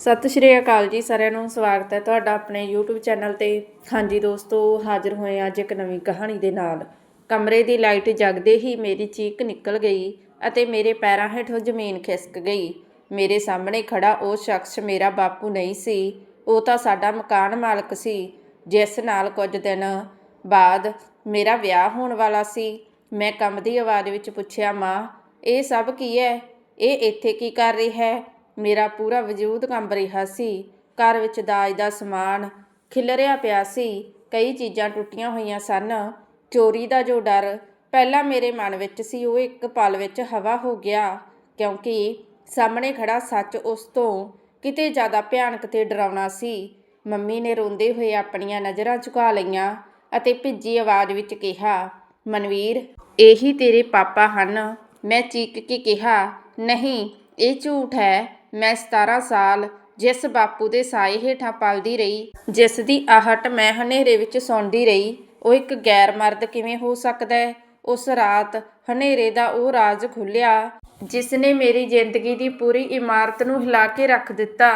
ਸਤਿ ਸ਼੍ਰੀ ਅਕਾਲ ਜੀ ਸਾਰਿਆਂ ਨੂੰ, ਸਵਾਗਤ ਹੈ ਤੁਹਾਡਾ ਆਪਣੇ YouTube ਚੈਨਲ ਤੇ। ਹਾਂਜੀ ਦੋਸਤੋ, ਹਾਜ਼ਰ ਹੋਏ ਅੱਜ ਇੱਕ ਨਵੀਂ ਕਹਾਣੀ ਦੇ ਨਾਲ। ਕਮਰੇ ਦੀ ਲਾਈਟ ਜਗਦੇ ਹੀ ਮੇਰੀ ਚੀਕ ਨਿਕਲ ਗਈ ਅਤੇ ਮੇਰੇ ਪੈਰਾਂ ਹੇਠੋਂ ਜ਼ਮੀਨ ਖਿਸਕ ਗਈ। ਮੇਰੇ ਸਾਹਮਣੇ ਖੜਾ ਉਹ ਸ਼ਖਸ ਮੇਰਾ ਬਾਪੂ ਨਹੀਂ ਸੀ, ਉਹ ਤਾਂ ਸਾਡਾ ਮਕਾਨ ਮਾਲਕ ਸੀ, ਜਿਸ ਨਾਲ ਕੁਝ ਦਿਨ ਬਾਅਦ ਮੇਰਾ ਵਿਆਹ ਹੋਣ ਵਾਲਾ ਸੀ। ਮੈਂ ਕੰਮ ਦੀ ਆਵਾਜ਼ ਵਿੱਚ ਪੁੱਛਿਆ, ਮਾਂ, ਇਹ ਸਭ ਕੀ ਹੈ? ਇਹ ਇੱਥੇ ਕੀ ਕਰ ਰਹੀ ਹੈ? ਮੇਰਾ ਪੂਰਾ ਵਜੂਦ ਕੰਬ ਰਿਹਾ ਸੀ। ਘਰ ਵਿੱਚ ਦਾਜ ਦਾ ਸਮਾਨ ਖਿਲਰਿਆ ਪਿਆ ਸੀ। ਕਈ ਚੀਜ਼ਾਂ ਟੁੱਟੀਆਂ ਹੋਈਆਂ ਸਨ। ਚੋਰੀ ਦਾ ਜੋ ਡਰ ਪਹਿਲਾਂ ਮੇਰੇ ਮਨ ਵਿੱਚ ਸੀ, ਉਹ ਇੱਕ ਪਲ ਵਿੱਚ ਹਵਾ ਹੋ ਗਿਆ, ਕਿਉਂਕਿ ਸਾਹਮਣੇ ਖੜਾ ਸੱਚ ਉਸ ਤੋਂ ਕਿਤੇ ਜ਼ਿਆਦਾ ਭਿਆਨਕ ਤੇ ਡਰਾਉਣਾ ਸੀ। ਮੰਮੀ ਨੇ ਰੋਂਦੇ ਹੋਏ ਆਪਣੀਆਂ ਨਜ਼ਰਾਂ ਝੁਕਾ ਲਈਆਂ ਅਤੇ ਭਿੱਜੀ ਆਵਾਜ਼ ਵਿੱਚ ਕਿਹਾ, ਮਨਵੀਰ, ਇਹੀ ਤੇਰੇ ਪਾਪਾ ਹਨ। ਮੈਂ ਚੀਕ ਕੇ ਕਿਹਾ, ਨਹੀਂ, ਇਹ ਝੂਠ ਹੈ। ਮੈਂ 17 ਸਾਲ ਜਿਸ ਬਾਪੂ ਦੇ ਸਾਏ ਹੇਠਾਂ ਪਲਦੀ ਰਹੀ, ਜਿਸ ਦੀ ਆਹਟ ਮੈਂ ਹਨੇਰੇ ਵਿੱਚ ਸੌਂਦੀ ਰਹੀ, ਉਹ ਇੱਕ ਗੈਰ ਮਰਦ ਕਿਵੇਂ ਹੋ ਸਕਦਾ ਹੈ? ਉਸ ਰਾਤ ਹਨੇਰੇ ਦਾ ਉਹ ਰਾਜ਼ ਖੁੱਲਿਆ ਜਿਸ ਨੇ ਮੇਰੀ ਜ਼ਿੰਦਗੀ ਦੀ ਪੂਰੀ ਇਮਾਰਤ ਨੂੰ ਹਿਲਾ ਕੇ ਰੱਖ ਦਿੱਤਾ।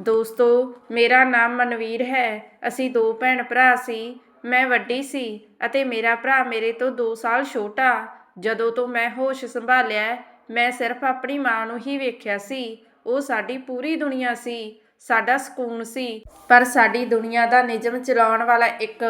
ਦੋਸਤੋ, ਮੇਰਾ ਨਾਮ ਮਨਵੀਰ ਹੈ, ਅਸੀਂ ਦੋ ਭੈਣ ਭਰਾ ਸੀ, ਮੈਂ ਵੱਡੀ ਸੀ ਅਤੇ ਮੇਰਾ ਭਰਾ ਮੇਰੇ ਤੋਂ 2 ਸਾਲ ਛੋਟਾ। ਜਦੋਂ ਤੋਂ ਮੈਂ ਹੋਸ਼ ਸੰਭਾਲਿਆ, ਮੈਂ ਸਿਰਫ ਆਪਣੀ ਮਾਂ ਨੂੰ ਹੀ ਵੇਖਿਆ ਸੀ। ਉਹ ਸਾਡੀ ਪੂਰੀ ਦੁਨੀਆ ਸੀ, ਸਾਡਾ ਸਕੂਨ ਸੀ, ਪਰ ਸਾਡੀ ਦੁਨੀਆ ਦਾ ਨਿਯਮ ਚਲਾਉਣ ਵਾਲਾ ਇੱਕ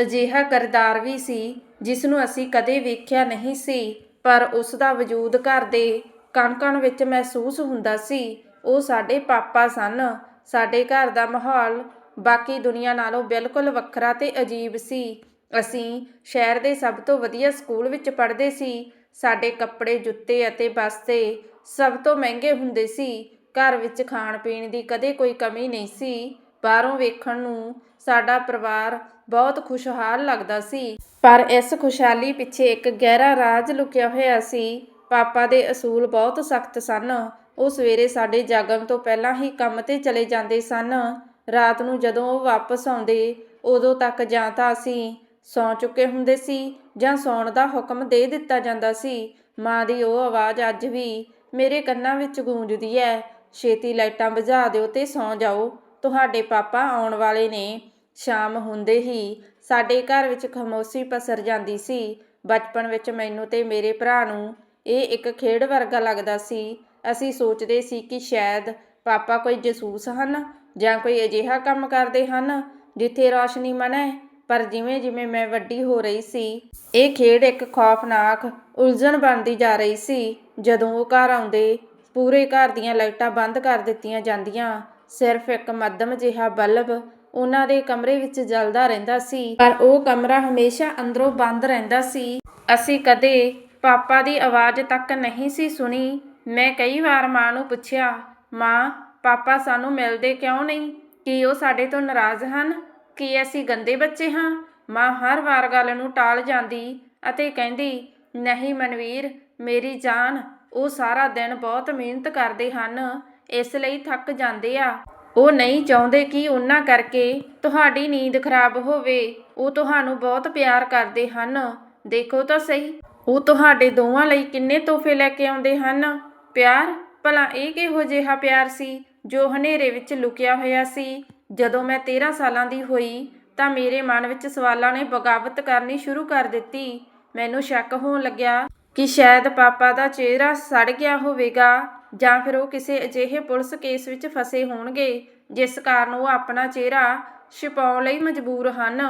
ਅਜਿਹਾ ਕਰਦਾਰ ਵੀ ਸੀ ਜਿਸ ਨੂੰ ਅਸੀਂ ਕਦੇ ਵੇਖਿਆ ਨਹੀਂ ਸੀ, ਪਰ ਉਸ ਦਾ ਵਜੂਦ ਘਰ ਦੇ ਕਣ-ਕਣ ਵਿੱਚ ਮਹਿਸੂਸ ਹੁੰਦਾ ਸੀ। ਉਹ ਸਾਡੇ ਪਾਪਾ ਸਨ, ਸਾਡੇ ਘਰ ਦਾ ਮਾਹੌਲ, ਬਾਕੀ ਦੁਨੀਆ ਨਾਲੋਂ ਬਿਲਕੁਲ ਵੱਖਰਾ ਤੇ ਅਜੀਬ ਸੀ। ਅਸੀਂ ਸ਼ਹਿਰ ਦੇ ਸਭ ਤੋਂ ਵਧੀਆ ਸਕੂਲ ਵਿੱਚ ਪੜ੍ਹਦੇ ਸੀ, ਸਾਡੇ ਕੱਪੜੇ ਜੁੱਤੇ ਅਤੇ ਬਸਤੇ ਸਭ ਤੋਂ ਮਹਿੰਗੇ ਹੁੰਦੇ ਸੀ ਘਰ ਵਿੱਚ ਖਾਣ ਪੀਣ ਦੀ ਕਦੇ ਕੋਈ ਕਮੀ ਨਹੀਂ ਸੀ। ਬਾਹਰੋਂ ਵੇਖਣ ਨੂੰ ਸਾਡਾ ਪਰਿਵਾਰ ਬਹੁਤ ਖੁਸ਼ਹਾਲ ਲੱਗਦਾ ਸੀ। ਪਰ ਇਸ ਖੁਸ਼ਹਾਲੀ ਪਿੱਛੇ ਇੱਕ ਗਹਿਰਾ ਰਾਜ ਲੁਕਿਆ ਹੋਇਆ ਸੀ। ਪਾਪਾ ਦੇ ਅਸੂਲ ਬਹੁਤ ਸਖਤ ਸਨ। ਉਹ ਸਵੇਰੇ ਸਾਡੇ ਜਾਗਣ ਤੋਂ ਪਹਿਲਾਂ ਹੀ ਕੰਮ ਤੇ ਚਲੇ ਜਾਂਦੇ ਸਨ। ਰਾਤ ਨੂੰ ਜਦੋਂ ਉਹ ਵਾਪਸ ਆਉਂਦੇ, ਉਦੋਂ ਤੱਕ ਜਾਂ ਤਾਂ ਅਸੀਂ ਸੌਂ ਚੁੱਕੇ ਹੁੰਦੇ ਸੀ ਜਾਂ ਸੌਣ ਦਾ ਹੁਕਮ ਦੇ ਦਿੱਤਾ ਜਾਂਦਾ ਸੀ। ਮਾਂ ਦੀ ਉਹ ਆਵਾਜ਼ ਅੱਜ ਵੀ ਮੇਰੇ ਕੰਨਾਂ ਵਿੱਚ ਗੂੰਜਦੀ ਹੈ। ਛੇਤੀ ਲਾਈਟਾਂ ਬੁਝਾ ਦਿਓ ਤੇ ਸੌਂ ਜਾਓ। ਤੁਹਾਡੇ ਪਾਪਾ ਆਉਣ ਵਾਲੇ ਨੇ। ਸ਼ਾਮ ਹੁੰਦੇ ਹੀ ਸਾਡੇ ਘਰ ਵਿੱਚ ਖਾਮੋਸ਼ੀ ਪਸਰ ਜਾਂਦੀ ਸੀ। ਬਚਪਨ ਵਿੱਚ ਮੈਨੂੰ ਤੇ ਮੇਰੇ ਭਰਾ ਨੂੰ ਇਹ ਇੱਕ ਖੇਡ ਵਰਗਾ ਲੱਗਦਾ ਸੀ। ਅਸੀਂ ਸੋਚਦੇ ਸੀ ਕਿ ਸ਼ਾਇਦ ਪਾਪਾ ਕੋਈ ਜਸੂਸ ਹਨ ਜਾਂ ਕੋਈ ਅਜਿਹਾ ਕੰਮ ਕਰਦੇ ਹਨ ਜਿੱਥੇ ਰੌਸ਼ਨੀ ਮਨਾ ਪਰ ਜਿਵੇਂ ਜਿਵੇਂ ਮੈਂ ਵੱਡੀ ਹੋ ਰਹੀ ਸੀ, ਇਹ ਖੇਡ ਇੱਕ ਖੌਫਨਾਕ ਉਲਝਣ ਬਣਦੀ ਜਾ ਰਹੀ ਸੀ। ਜਦੋਂ ਉਹ ਘਰ ਆਉਂਦੇ ਪੂਰੇ ਘਰ ਦੀਆਂ ਲਾਈਟਾਂ ਬੰਦ ਕਰ ਦਿੱਤੀਆਂ ਜਾਂਦੀਆਂ। ਸਿਰਫ ਇੱਕ ਮੱਧਮ ਜਿਹਾ ਬਲਬ ਉਹਨਾਂ ਦੇ ਕਮਰੇ ਵਿੱਚ ਜਲਦਾ ਰਹਿੰਦਾ ਸੀ, ਪਰ ਉਹ ਕਮਰਾ ਹਮੇਸ਼ਾ ਅੰਦਰੋਂ ਬੰਦ ਰਹਿੰਦਾ ਸੀ। ਅਸੀਂ ਕਦੇ ਪਾਪਾ ਦੀ ਆਵਾਜ਼ ਤੱਕ ਨਹੀਂ ਸੀ ਸੁਣੀ। ਮੈਂ ਕਈ ਵਾਰ ਮਾਂ ਨੂੰ ਪੁੱਛਿਆ, ਮਾਂ, ਪਾਪਾ ਸਾਨੂੰ ਮਿਲਦੇ ਕਿਉਂ ਨਹੀਂ? ਕੀ ਉਹ ਸਾਡੇ ਤੋਂ ਨਾਰਾਜ਼ ਹਨ? ਕੀ ਅਸੀਂ ਗੰਦੇ ਬੱਚੇ ਹਾਂ? ਮਾਂ ਹਰ ਵਾਰ ਗੱਲ ਨੂੰ ਟਾਲ ਜਾਂਦੀ ਅਤੇ ਕਹਿੰਦੀ, ਨਹੀਂ ਮਨਵੀਰ, ਮੇਰੀ ਜਾਨ ਉਹ ਸਾਰਾ ਦਿਨ ਬਹੁਤ ਮਿਹਨਤ ਕਰਦੇ ਹਨ, ਇਸ ਲਈ ਥੱਕ ਜਾਂਦੇ ਆ। ਉਹ ਨਹੀਂ ਚਾਹੁੰਦੇ ਕਿ ਉਹਨਾਂ ਕਰਕੇ ਤੁਹਾਡੀ ਨੀਂਦ ਖਰਾਬ ਹੋਵੇ। ਉਹ ਤੁਹਾਨੂੰ ਬਹੁਤ ਪਿਆਰ ਕਰਦੇ ਹਨ। ਦੇਖੋ ਤਾਂ ਸਹੀ। ਉਹ ਤੁਹਾਡੇ ਦੋਵਾਂ ਲਈ ਕਿੰਨੇ ਤੋਹਫੇ ਲੈ ਕੇ ਆਉਂਦੇ ਹਨ। ਪਿਆਰ? ਭਲਾ ਇਹ ਕਿਹੋ ਜਿਹਾ ਪਿਆਰ ਸੀ ਜੋ ਹਨੇਰੇ ਵਿੱਚ ਲੁਕਿਆ ਹੋਇਆ ਸੀ? ਜਦੋਂ ਮੈਂ 13 ਸਾਲਾਂ ਦੀ ਹੋਈ ਤਾਂ ਮੇਰੇ ਮਨ ਵਿੱਚ ਸਵਾਲਾਂ ਨੇ ਬਗਾਵਤ ਕਰਨੀ ਸ਼ੁਰੂ ਕਰ ਦਿੱਤੀ। ਮੈਨੂੰ ਸ਼ੱਕ ਹੋਣ ਲੱਗਿਆ ਕਿ ਸ਼ਾਇਦ ਪਾਪਾ ਦਾ ਚਿਹਰਾ ਸੜ ਗਿਆ ਹੋਵੇਗਾ ਜਾਂ ਫਿਰ ਉਹ ਕਿਸੇ ਅਜਿਹੇ ਪੁਲਿਸ ਕੇਸ ਵਿੱਚ ਫਸੇ ਹੋਣਗੇ, ਜਿਸ ਕਾਰਨ ਉਹ ਆਪਣਾ ਚਿਹਰਾ ਛੁਪਾਉਣ ਲਈ ਮਜਬੂਰ ਹਨ।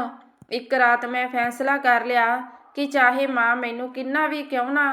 ਇੱਕ ਰਾਤ ਮੈਂ ਫੈਸਲਾ ਕਰ ਲਿਆ ਕਿ ਚਾਹੇ ਮਾਂ ਮੈਨੂੰ ਕਿੰਨਾ ਵੀ ਕਿਉਂ ਨਾ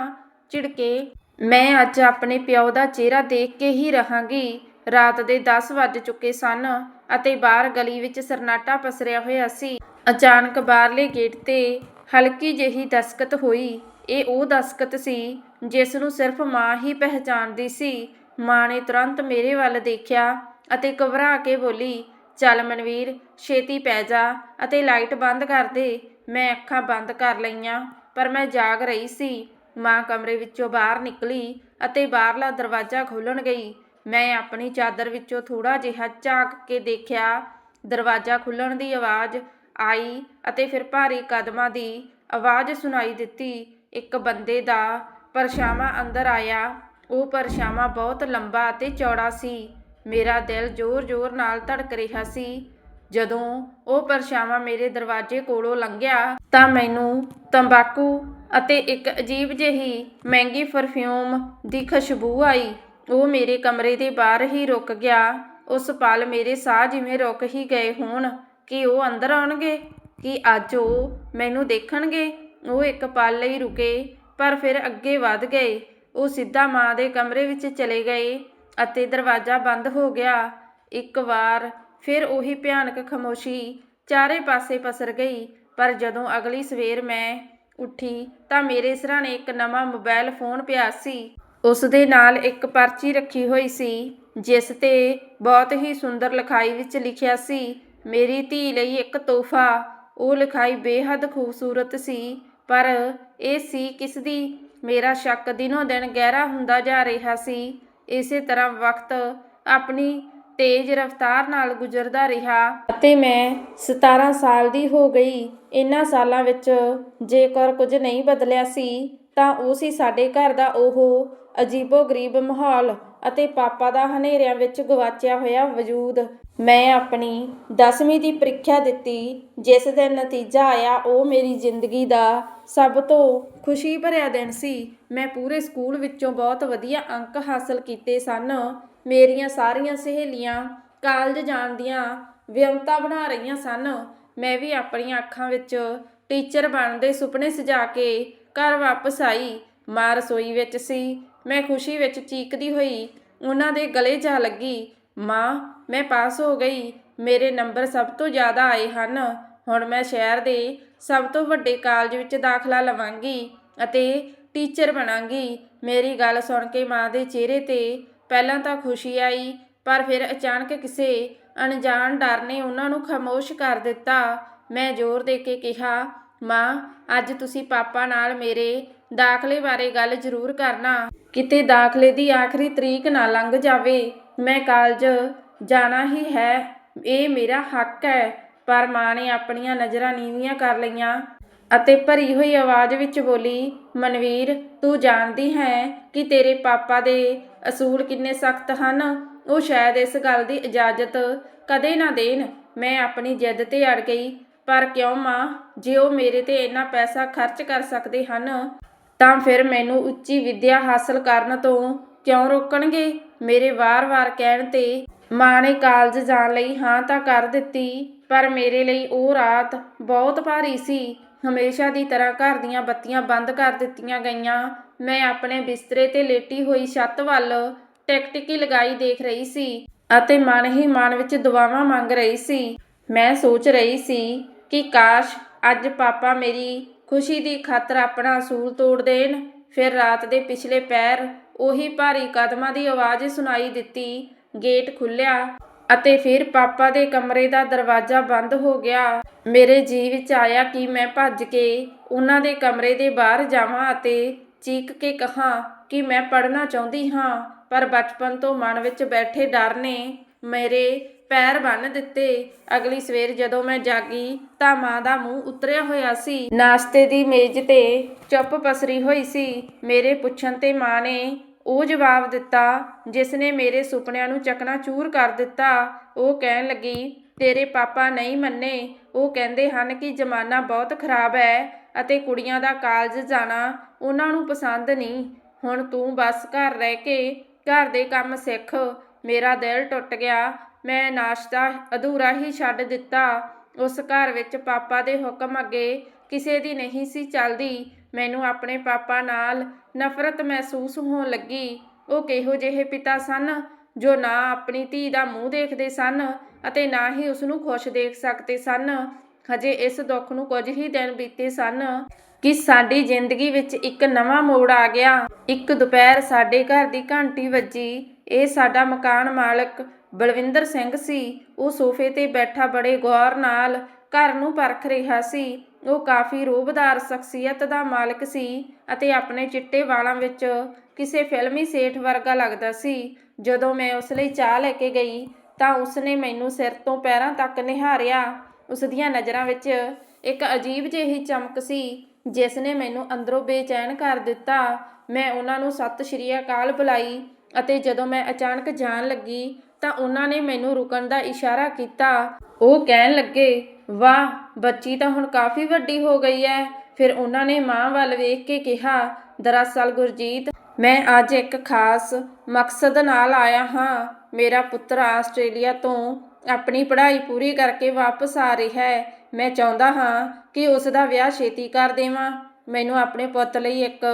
ਝਿੜਕੇ, ਮੈਂ ਅੱਜ ਆਪਣੇ ਪਿਓ ਦਾ ਚਿਹਰਾ ਦੇਖ ਕੇ ਹੀ ਰਹਾਂਗੀ। ਰਾਤ ਦੇ 10 ਵੱਜ ਚੁੱਕੇ ਸਨ ਅਤੇ ਬਾਹਰ ਗਲੀ ਵਿੱਚ ਸਰਨਾਟਾ ਪਸਰਿਆ ਹੋਇਆ ਸੀ। ਅਚਾਨਕ ਬਾਹਰਲੇ ਗੇਟ ਤੇ ਹਲਕੀ ਜਿਹੀ ਦਸਕਤ ਹੋਈ। ਇਹ ਉਹ ਦਸਕਤ ਸੀ ਜਿਸ ਨੂੰ ਸਿਰਫ ਮਾਂ ਹੀ ਪਹਿਚਾਣਦੀ ਸੀ। ਮਾਂ ਨੇ ਤੁਰੰਤ ਮੇਰੇ ਵੱਲ ਦੇਖਿਆ ਅਤੇ ਘਬਰਾ ਕੇ ਬੋਲੀ, ਚੱਲ ਮਨਵੀਰ, ਛੇਤੀ ਪੈ ਜਾ ਅਤੇ ਲਾਈਟ ਬੰਦ ਕਰ ਦੇ। ਮੈਂ ਅੱਖਾਂ ਬੰਦ ਕਰ ਲਈਆਂ, ਪਰ ਮੈਂ ਜਾਗ ਰਹੀ ਸੀ। ਮਾਂ ਕਮਰੇ ਵਿੱਚੋਂ ਬਾਹਰ ਨਿਕਲੀ ਅਤੇ ਬਾਹਰਲਾ ਦਰਵਾਜ਼ਾ ਖੋਲ੍ਹਣ ਗਈ। ਮੈਂ ਆਪਣੀ ਚਾਦਰ ਵਿੱਚੋਂ ਥੋੜਾ ਜਿਹਾ ਝਾਕ ਕੇ ਦੇਖਿਆ। ਦਰਵਾਜ਼ਾ ਖੁੱਲਣ ਦੀ ਆਵਾਜ਼ ਆਈ ਅਤੇ ਫਿਰ ਭਾਰੀ ਕਦਮਾਂ ਦੀ ਆਵਾਜ਼ ਸੁਣਾਈ ਦਿੱਤੀ। ਇੱਕ ਬੰਦੇ ਦਾ ਪਰਛਾਵਾਂ ਅੰਦਰ ਆਇਆ। ਉਹ ਪਰਛਾਵਾਂ ਬਹੁਤ ਲੰਬਾ ਅਤੇ ਚੌੜਾ ਸੀ। ਮੇਰਾ ਦਿਲ ਜ਼ੋਰ-ਜ਼ੋਰ ਨਾਲ ਧੜਕ ਰਿਹਾ ਸੀ। ਜਦੋਂ ਉਹ ਪਰਛਾਵਾਂ ਮੇਰੇ ਦਰਵਾਜ਼ੇ ਕੋਲੋਂ ਲੰਘਿਆ ਤਾਂ ਮੈਨੂੰ ਤੰਬਾਕੂ ਅਤੇ ਇੱਕ ਅਜੀਬ ਜਿਹੀ ਮਹਿੰਗੀ ਪਰਫਿਊਮ ਦੀ ਖੁਸ਼ਬੂ ਆਈ। ਉਹ ਮੇਰੇ ਕਮਰੇ ਦੇ ਬਾਹਰ ਹੀ ਰੁਕ ਗਿਆ। ਉਸ ਪਲ ਮੇਰੇ ਸਾਹ ਜਿਵੇਂ ਰੁਕ ਹੀ ਗਏ ਹੋਣ। ਕਿ ਉਹ ਅੰਦਰ ਆਉਣਗੇ? ਕਿ ਅੱਜ ਉਹ ਮੈਨੂੰ ਦੇਖਣਗੇ? ਉਹ ਇੱਕ ਪਲ ਲਈ ਰੁਕੇ, ਪਰ ਫਿਰ ਅੱਗੇ ਵਧ ਗਏ। ਉਹ ਸਿੱਧਾ ਮਾਂ ਦੇ ਕਮਰੇ ਵਿੱਚ ਚਲੇ ਗਏ ਅਤੇ ਦਰਵਾਜ਼ਾ ਬੰਦ ਹੋ ਗਿਆ। ਇੱਕ ਵਾਰ ਫਿਰ ਉਹੀ ਭਿਆਨਕ ਖਾਮੋਸ਼ੀ ਚਾਰੇ ਪਾਸੇ ਪਸਰ ਗਈ, ਪਰ ਜਦੋਂ ਅਗਲੀ ਸਵੇਰ ਮੈਂ ਉੱਠੀ ਤਾਂ ਮੇਰੇ ਸਿਰਹਾਣੇ ਇੱਕ ਨਵਾਂ ਮੋਬਾਈਲ ਫੋਨ ਪਿਆ ਸੀ। ਉਸ ਦੇ ਨਾਲ ਇੱਕ ਪਰਚੀ ਰੱਖੀ ਹੋਈ ਸੀ, ਜਿਸ ਤੇ ਬਹੁਤ ਹੀ ਸੁੰਦਰ ਲਿਖਾਈ ਵਿੱਚ ਲਿਖਿਆ ਸੀ, ਮੇਰੀ ਧੀ ਲਈ ਇੱਕ ਤੋਹਫਾ। ਉਹ ਲਿਖਾਈ ਬੇਹੱਦ ਖੂਬਸੂਰਤ ਸੀ। ਪਰ ਇਹ ਸੀ ਕਿਸ ਦੀ? ਮੇਰਾ ਸ਼ੱਕ ਦਿਨੋਂ ਦਿਨ ਗਹਿਰਾ ਹੁੰਦਾ ਜਾ ਰਿਹਾ ਸੀ। ਇਸੇ ਤਰ੍ਹਾਂ ਵਕਤ ਆਪਣੀ ਤੇਜ਼ ਰਫ਼ਤਾਰ ਨਾਲ ਗੁਜ਼ਰਦਾ ਰਿਹਾ ਅਤੇ ਮੈਂ 17 ਸਾਲ ਦੀ ਹੋ ਗਈ। ਇਹਨਾਂ ਸਾਲਾਂ ਵਿੱਚ ਜੇਕਰ ਕੁਝ ਨਹੀਂ ਬਦਲਿਆ ਸੀ, ਤਾਂ ਉਹ ਸੀ ਸਾਡੇ ਘਰ ਦਾ ਉਹ ਅਜੀਬੋ-ਗਰੀਬ ਮਾਹੌਲ। ਅਤੇ ਪਾਪਾ ਦਾ ਹਨੇਰਿਆਂ ਵਿੱਚ ਗਵਾਚਿਆ ਹੋਇਆ ਵਜੂਦ। ਮੈਂ ਆਪਣੀ 10ਵੀਂ ਦੀ ਪ੍ਰੀਖਿਆ ਦਿੱਤੀ, ਜਿਸ ਦਿਨ ਨਤੀਜਾ ਆਇਆ ਉਹ ਮੇਰੀ ਜ਼ਿੰਦਗੀ ਦਾ ਸਭ ਤੋਂ ਖੁਸ਼ੀ ਭਰਿਆ ਦਿਨ ਸੀ। ਮੈਂ ਪੂਰੇ ਸਕੂਲ ਵਿੱਚੋਂ ਬਹੁਤ ਵਧੀਆ ਅੰਕ ਹਾਸਲ ਕੀਤੇ ਸਨ। ਮੇਰੀਆਂ ਸਾਰੀਆਂ ਸਹੇਲੀਆਂ ਕਾਲਜ ਜਾਣ ਦੀਆਂ ਵਿਅੰਤਾ ਬਣਾ ਰਹੀਆਂ ਸਨ। ਮੈਂ ਵੀ ਆਪਣੀਆਂ ਅੱਖਾਂ ਵਿੱਚ ਟੀਚਰ ਬਣਨ ਦੇ ਸੁਪਨੇ ਸਜਾ ਕੇ ਘਰ ਵਾਪਸ ਆਈ। ਮਾਂ ਰਸੋਈ ਵਿੱਚ ਸੀ। ਮੈਂ ਖੁਸ਼ੀ ਵਿੱਚ ਚੀਕਦੀ ਹੋਈ ਉਹਨਾਂ ਦੇ ਗਲੇ ਜਾ ਲੱਗੀ, ਮਾਂ, ਮੈਂ ਪਾਸ ਹੋ ਗਈ। ਮੇਰੇ ਨੰਬਰ ਸਭ ਤੋਂ ਜ਼ਿਆਦਾ ਆਏ ਹਨ। ਹੁਣ ਮੈਂ ਸ਼ਹਿਰ ਦੇ ਸਭ ਤੋਂ ਵੱਡੇ ਕਾਲਜ ਵਿੱਚ ਦਾਖਲਾ ਲਵਾਂਗੀ ਅਤੇ ਟੀਚਰ ਬਣਾਂਗੀ। ਮੇਰੀ ਗੱਲ ਸੁਣ ਕੇ ਮਾਂ ਦੇ ਚਿਹਰੇ ਤੇ ਪਹਿਲਾਂ ਤਾਂ ਖੁਸ਼ੀ ਆਈ, ਪਰ ਫਿਰ ਅਚਾਨਕ ਕਿਸੇ ਅਣਜਾਣ ਡਰ ਨੇ ਉਹਨਾਂ ਨੂੰ ਖਾਮੋਸ਼ ਕਰ ਦਿੱਤਾ। ਮੈਂ ਜ਼ੋਰ ਦੇ ਕੇ ਕਿਹਾ, ਮਾਂ, ਅੱਜ ਤੁਸੀਂ ਪਾਪਾ ਨਾਲ ਮੇਰੇ ਦਾਖਲੇ ਬਾਰੇ ਗੱਲ ਜ਼ਰੂਰ ਕਰਨਾ। ਕਿਤੇ ਦਾਖਲੇ ਦੀ ਆਖਰੀ ਤਰੀਕ ਨਾ ਲੰਘ ਜਾਵੇ। ਮੈਂ ਕਾਲਜ ਜਾਣਾ ਹੀ ਹੈ। ਇਹ ਮੇਰਾ ਹੱਕ ਹੈ। ਪਰ ਮਾਂ ਨੇ ਆਪਣੀਆਂ ਨਜ਼ਰਾਂ ਨੀਵੀਆਂ ਕਰ ਲਈਆਂ ਅਤੇ ਭਰੀ ਹੋਈ ਆਵਾਜ਼ ਵਿੱਚ ਬੋਲੀ, ਮਨਵੀਰ, ਤੂੰ ਜਾਣਦੀ ਹੈ ਕਿ ਤੇਰੇ ਪਾਪਾ ਦੇ ਅਸੂਲ ਕਿੰਨੇ ਸਖਤ ਹਨ? ਉਹ ਸ਼ਾਇਦ ਇਸ ਗੱਲ ਦੀ ਇਜਾਜ਼ਤ ਕਦੇ ਨਾ ਦੇਣ। ਮੈਂ ਆਪਣੀ ਜਿੱਦ ਤੇ ਅੜ ਗਈ। ਪਰ ਕਿਉਂ ਮਾਂ? ਜੇ ਉਹ ਮੇਰੇ ਤੇ ਇੰਨਾ ਪੈਸਾ ਖਰਚ ਕਰ ਸਕਦੇ ਹਨ ਤਾਂ ਫਿਰ ਮੈਨੂੰ ਉੱਚੀ ਵਿੱਦਿਆ ਹਾਸਲ ਕਰਨ ਤੋਂ ਕਿਉਂ ਰੋਕਣਗੇ? ਮੇਰੇ ਵਾਰ-ਵਾਰ ਕਹਿਣ ਤੇ ਮਾਂ ਨੇ ਕਾਲਜ ਜਾਣ ਲਈ ਹਾਂ ਤਾਂ ਕਰ ਦਿੱਤੀ, ਪਰ ਮੇਰੇ ਲਈ ਉਹ ਰਾਤ ਬਹੁਤ ਭਾਰੀ ਸੀ। ਹਮੇਸ਼ਾ ਦੀ ਤਰ੍ਹਾਂ ਘਰ ਦੀਆਂ ਬੱਤੀਆਂ ਬੰਦ ਕਰ ਦਿੱਤੀਆਂ ਗਈਆਂ। ਮੈਂ ਆਪਣੇ ਬਿਸਤਰੇ ਤੇ ਲੇਟੀ ਹੋਈ ਛੱਤ ਵੱਲ ਟਿਕਟਿਕੀ ਲਗਾਈ ਦੇਖ ਰਹੀ ਸੀ ਅਤੇ ਮਨ ਹੀ ਮਨ ਵਿੱਚ ਦੁਆਵਾਂ ਮੰਗ ਰਹੀ ਸੀ। ਮੈਂ ਸੋਚ ਰਹੀ ਸੀ ਕਿ ਕਾਸ਼ ਅੱਜ ਪਾਪਾ ਮੇਰੀ ਖੁਸ਼ੀ ਦੀ ਖਾਤਰ ਆਪਣਾ ਅਸੂਲ ਤੋੜ ਦੇਣ। ਫਿਰ ਰਾਤ ਦੇ ਪਿਛਲੇ ਪੈਰ ਉਹੀ ਭਾਰੀ ਕਦਮਾਂ ਦੀ ਆਵਾਜ਼ ਸੁਣਾਈ ਦਿੱਤੀ। ਗੇਟ ਖੁੱਲਿਆ ਅਤੇ ਫਿਰ ਪਾਪਾ ਦੇ ਕਮਰੇ ਦਾ ਦਰਵਾਜ਼ਾ ਬੰਦ ਹੋ ਗਿਆ। ਮੇਰੇ ਜੀ ਵਿੱਚ ਆਇਆ ਕਿ ਮੈਂ ਭੱਜ ਕੇ ਉਹਨਾਂ ਦੇ ਕਮਰੇ ਦੇ ਬਾਹਰ ਜਾਵਾਂ ਅਤੇ ਚੀਕ ਕੇ ਕਹਾਂ ਕਿ ਮੈਂ ਪੜ੍ਹਨਾ ਚਾਹੁੰਦੀ ਹਾਂ, ਪਰ ਬਚਪਨ ਤੋਂ ਮਨ ਵਿੱਚ ਬੈਠੇ ਡਰ ਨੇ ਮੇਰੇ ਪੈਰ ਬੰਨ ਦਿੱਤੇ। ਅਗਲੀ ਸਵੇਰ ਜਦੋਂ ਮੈਂ ਜਾਗੀ, ਤਾਂ ਮਾਂ ਦਾ ਮੂੰਹ ਉਤਰਿਆ ਹੋਇਆ ਸੀ। ਨਾਸ਼ਤੇ ਦੀ ਮੇਜ਼ ਤੇ ਚੁੱਪ ਪਸਰੀ ਹੋਈ ਸੀ। ਮੇਰੇ ਪੁੱਛਣ ਤੇ ਮਾਂ ਨੇ ਉਹ ਜਵਾਬ ਦਿੱਤਾ, ਜਿਸ ਨੇ ਮੇਰੇ ਸੁਪਨਿਆਂ ਨੂੰ ਚਕਨਾਚੂਰ ਕਰ ਦਿੱਤਾ। ਉਹ ਕਹਿਣ ਲੱਗੀ, ਤੇਰੇ ਪਾਪਾ ਨਹੀਂ ਮੰਨੇ। ਉਹ ਕਹਿੰਦੇ ਹਨ ਕਿ ਜ਼ਮਾਨਾ ਬਹੁਤ ਖਰਾਬ ਹੈ ਅਤੇ ਕੁੜੀਆਂ ਦਾ ਕਾਲਜ ਜਾਣਾ ਉਹਨਾਂ ਨੂੰ ਪਸੰਦ ਨਹੀਂ। ਹੁਣ ਤੂੰ ਬਸ ਘਰ ਰਹਿ ਕੇ ਘਰ ਦੇ ਕੰਮ ਸਿੱਖ। ਮੇਰਾ ਦਿਲ ਟੁੱਟ ਗਿਆ। ਮੈਂ ਨਾਸ਼ਤਾ ਅਧੂਰਾ ਹੀ ਛੱਡ ਦਿੱਤਾ। ਉਸ ਘਰ ਵਿੱਚ ਪਾਪਾ ਦੇ ਹੁਕਮ ਅੱਗੇ ਕਿਸੇ ਦੀ ਨਹੀਂ ਸੀ ਚੱਲਦੀ। ਮੈਨੂੰ ਆਪਣੇ ਪਾਪਾ ਨਾਲ ਨਫ਼ਰਤ ਮਹਿਸੂਸ ਹੋਣ ਲੱਗੀ। ਉਹ ਕਿਹੋ ਜਿਹੇ ਪਿਤਾ ਸਨ ਜੋ ਨਾ ਆਪਣੀ ਧੀ ਦਾ ਮੂੰਹ ਦੇਖਦੇ ਸਨ ਅਤੇ ਨਾ ਹੀ ਉਸ ਨੂੰ ਖੁਸ਼ ਦੇਖ ਸਕਦੇ ਸਨ। ਹਜੇ ਇਸ ਦੁੱਖ ਨੂੰ ਕੁਝ ਹੀ ਦਿਨ ਬੀਤੇ ਸਨ ਕਿ ਸਾਡੀ ਜ਼ਿੰਦਗੀ ਵਿੱਚ ਇੱਕ ਨਵਾਂ ਮੋੜ ਆ ਗਿਆ। ਇੱਕ ਦੁਪਹਿਰ ਸਾਡੇ ਘਰ ਦੀ ਘੰਟੀ ਵੱਜੀ। ਇਹ ਸਾਡਾ ਮਕਾਨ ਮਾਲਕ ਬਲਵਿੰਦਰ ਸਿੰਘ ਸੀ। ਉਹ ਸੋਫੇ ਤੇ ਬੈਠਾ ਬੜੇ ਗੌਰ ਨਾਲ ਘਰ ਨੂੰ ਪਰਖ ਰਿਹਾ ਸੀ। ਉਹ ਕਾਫੀ ਰੋਹਬਦਾਰ ਸ਼ਖਸੀਅਤ ਦਾ ਮਾਲਕ ਸੀ ਅਤੇ ਆਪਣੇ ਚਿੱਟੇ ਵਾਲਾਂ ਵਿੱਚ ਕਿਸੇ ਫਿਲਮੀ ਸੇਠ ਵਰਗਾ ਲੱਗਦਾ ਸੀ। ਜਦੋਂ ਮੈਂ ਉਸ ਲਈ ਚਾਹ ਲੈ ਕੇ ਗਈ ਤਾਂ ਉਸਨੇ ਮੈਨੂੰ ਸਿਰ ਤੋਂ ਪੈਰਾਂ ਤੱਕ ਨਿਹਾਰਿਆ। ਉਸ ਦੀਆਂ ਨਜ਼ਰਾਂ ਵਿੱਚ ਇੱਕ ਅਜੀਬ ਜਿਹੀ ਚਮਕ ਸੀ, ਜਿਸ ਨੇ ਮੈਨੂੰ ਅੰਦਰੋਂ ਬੇਚੈਨ ਕਰ ਦਿੱਤਾ। ਮੈਂ ਉਹਨਾਂ ਨੂੰ ਸਤਿ ਸ਼੍ਰੀ ਅਕਾਲ ਬੁਲਾਈ ਅਤੇ ਜਦੋਂ ਮੈਂ ਅਚਾਨਕ ਜਾਣ ਲੱਗੀ ਤਾਂ ਉਹਨਾਂ ਨੇ ਮੈਨੂੰ ਰੁਕਣ ਦਾ ਇਸ਼ਾਰਾ ਕੀਤਾ। ਉਹ ਕਹਿਣ ਲੱਗੇ, ਵਾਹ, ਬੱਚੀ ਤਾਂ ਹੁਣ ਕਾਫੀ ਵੱਡੀ ਹੋ ਗਈ ਹੈ ਫਿਰ ਉਹਨਾਂ ਨੇ ਮਾਂ ਵੱਲ ਵੇਖ ਕੇ ਕਿਹਾ, ਦਰਅਸਲ ਗੁਰਜੀਤ, ਮੈਂ ਅੱਜ ਇੱਕ ਖਾਸ ਮਕਸਦ ਨਾਲ ਆਇਆ ਹਾਂ। ਮੇਰਾ ਪੁੱਤਰ ਆਸਟ੍ਰੇਲੀਆ ਤੋਂ ਆਪਣੀ ਪੜ੍ਹਾਈ ਪੂਰੀ ਕਰਕੇ ਵਾਪਸ ਆ ਰਿਹਾ ਹੈ ਮੈਂ ਚਾਹੁੰਦਾ ਹਾਂ ਕਿ ਉਸ ਦਾ ਵਿਆਹ ਛੇਤੀ ਕਰ ਦੇਵਾਂ। ਮੈਨੂੰ ਆਪਣੇ ਪੁੱਤ ਲਈ ਇੱਕ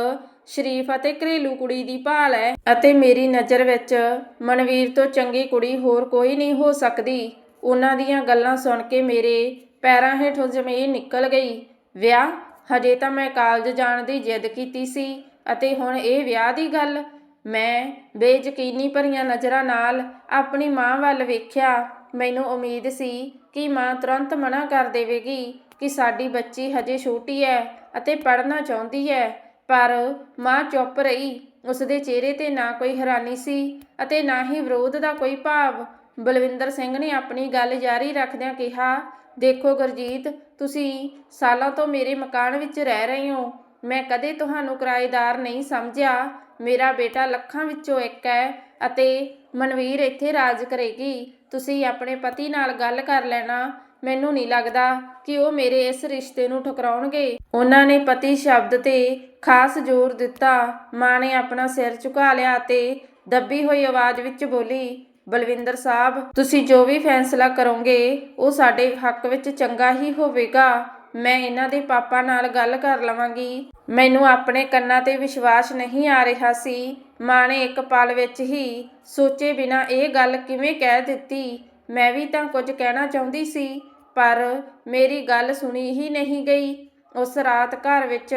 ਸ਼ਰੀਫ ਅਤੇ ਘਰੇਲੂ ਕੁੜੀ ਦੀ ਭਾਲ ਹੈ ਅਤੇ ਮੇਰੀ ਨਜ਼ਰ ਵਿੱਚ ਮਨਵੀਰ ਤੋਂ ਚੰਗੀ ਕੁੜੀ ਹੋਰ ਕੋਈ ਨਹੀਂ ਹੋ ਸਕਦੀ। ਉਹਨਾਂ ਦੀਆਂ ਗੱਲਾਂ ਸੁਣ ਕੇ ਮੇਰੇ ਪੈਰਾਂ ਹੇਠੋਂ ਜ਼ਮੀਨ ਨਿਕਲ ਗਈ। ਵਿਆਹ? ਹਜੇ ਤਾਂ ਮੈਂ ਕਾਲਜ ਜਾਣ ਦੀ ਜਿੱਦ ਕੀਤੀ ਸੀ ਅਤੇ ਹੁਣ ਇਹ ਵਿਆਹ ਦੀ ਗੱਲ? ਮੈਂ ਬੇਯਕੀਨੀ ਭਰੀਆਂ ਨਜ਼ਰਾਂ ਨਾਲ ਆਪਣੀ ਮਾਂ ਵੱਲ ਵੇਖਿਆ। ਮੈਨੂੰ ਉਮੀਦ ਸੀ ਕਿ ਮਾਂ ਤੁਰੰਤ ਮਨਾ ਕਰ ਦੇਵੇਗੀ ਕਿ ਸਾਡੀ ਬੱਚੀ ਹਜੇ ਛੋਟੀ ਹੈ ਅਤੇ ਪੜ੍ਹਨਾ ਚਾਹੁੰਦੀ ਹੈ। ਪਰ ਮਾਂ ਚੁੱਪ ਰਹੀ। ਉਸ ਦੇ ਚਿਹਰੇ ਤੇ ਨਾ ਕੋਈ ਹੈਰਾਨੀ ਸੀ ਅਤੇ ਨਾ ਹੀ ਵਿਰੋਧ ਦਾ ਕੋਈ ਭਾਵ। ਬਲਵਿੰਦਰ ਸਿੰਘ ਨੇ ਆਪਣੀ ਗੱਲ ਜਾਰੀ ਰੱਖਦਿਆਂ ਕਿਹਾ, ਦੇਖੋ ਗੁਰਜੀਤ, ਤੁਸੀਂ ਸਾਲਾਂ ਤੋਂ ਮੇਰੇ ਮਕਾਨ ਵਿੱਚ ਰਹਿ ਰਹੇ ਹੋ। ਮੈਂ ਕਦੇ ਤੁਹਾਨੂੰ ਕਿਰਾਏਦਾਰ ਨਹੀਂ ਸਮਝਿਆ। ਮੇਰਾ ਬੇਟਾ ਲੱਖਾਂ ਵਿੱਚੋਂ ਇੱਕ ਹੈ ਅਤੇ ਮਨਵੀਰ ਇੱਥੇ ਰਾਜ ਕਰੇਗੀ। ਤੁਸੀਂ ਆਪਣੇ ਪਤੀ ਨਾਲ ਗੱਲ ਕਰ ਲੈਣਾ। ਮੈਨੂੰ ਨਹੀਂ ਲੱਗਦਾ ਕਿ ਉਹ ਮੇਰੇ ਇਸ ਰਿਸ਼ਤੇ ਨੂੰ ਠੁਕਰਾਉਣਗੇ। ਉਹਨਾਂ ਨੇ ਪਤੀ ਸ਼ਬਦ ਤੇ ਖਾਸ ਜ਼ੋਰ ਦਿੱਤਾ। ਮਾਂ ਨੇ ਆਪਣਾ ਸਿਰ ਝੁਕਾ ਲਿਆ ਤੇ ਦੱਬੀ ਹੋਈ ਆਵਾਜ਼ ਵਿੱਚ ਬੋਲੀ, ਬਲਵਿੰਦਰ ਸਾਹਿਬ, ਤੁਸੀਂ ਜੋ ਵੀ ਫੈਸਲਾ ਕਰੋਗੇ, ਉਹ ਸਾਡੇ ਹੱਕ ਵਿੱਚ ਚੰਗਾ ਹੀ ਹੋਵੇਗਾ। ਮੈਂ ਇਹਨਾਂ ਦੇ ਪਾਪਾ ਨਾਲ ਗੱਲ ਕਰ ਲਵਾਂਗੀ। ਮੈਨੂੰ ਆਪਣੇ ਕੰਨਾਂ ਤੇ ਵਿਸ਼ਵਾਸ ਨਹੀਂ ਆ ਰਿਹਾ ਸੀ। ਮਾਂ ਨੇ ਇੱਕ ਪਲ ਵਿੱਚ ਹੀ ਸੋਚੇ ਬਿਨਾ ਇਹ ਗੱਲ ਕਿਵੇਂ ਕਹਿ ਦਿੱਤੀ। ਮੈਂ ਵੀ ਤਾਂ ਕੁਝ ਕਹਿਣਾ ਚਾਹੁੰਦੀ ਸੀ। ਪਰ ਮੇਰੀ ਗੱਲ ਸੁਣੀ ਹੀ ਨਹੀਂ ਗਈ। ਉਸ ਰਾਤ ਘਰ ਵਿੱਚ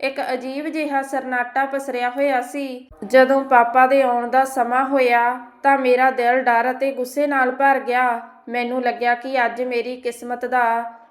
ਇੱਕ ਅਜੀਬ ਜਿਹਾ ਸਰਨਾਟਾ ਪਸਰਿਆ ਹੋਇਆ ਸੀ। ਜਦੋਂ ਪਾਪਾ ਦੇ ਆਉਣ ਦਾ ਸਮਾਂ ਹੋਇਆ ਤਾਂ ਮੇਰਾ ਦਿਲ ਡਰ ਅਤੇ ਗੁੱਸੇ ਨਾਲ ਭਰ ਗਿਆ। ਮੈਨੂੰ ਲੱਗਿਆ ਕਿ ਅੱਜ ਮੇਰੀ ਕਿਸਮਤ ਦਾ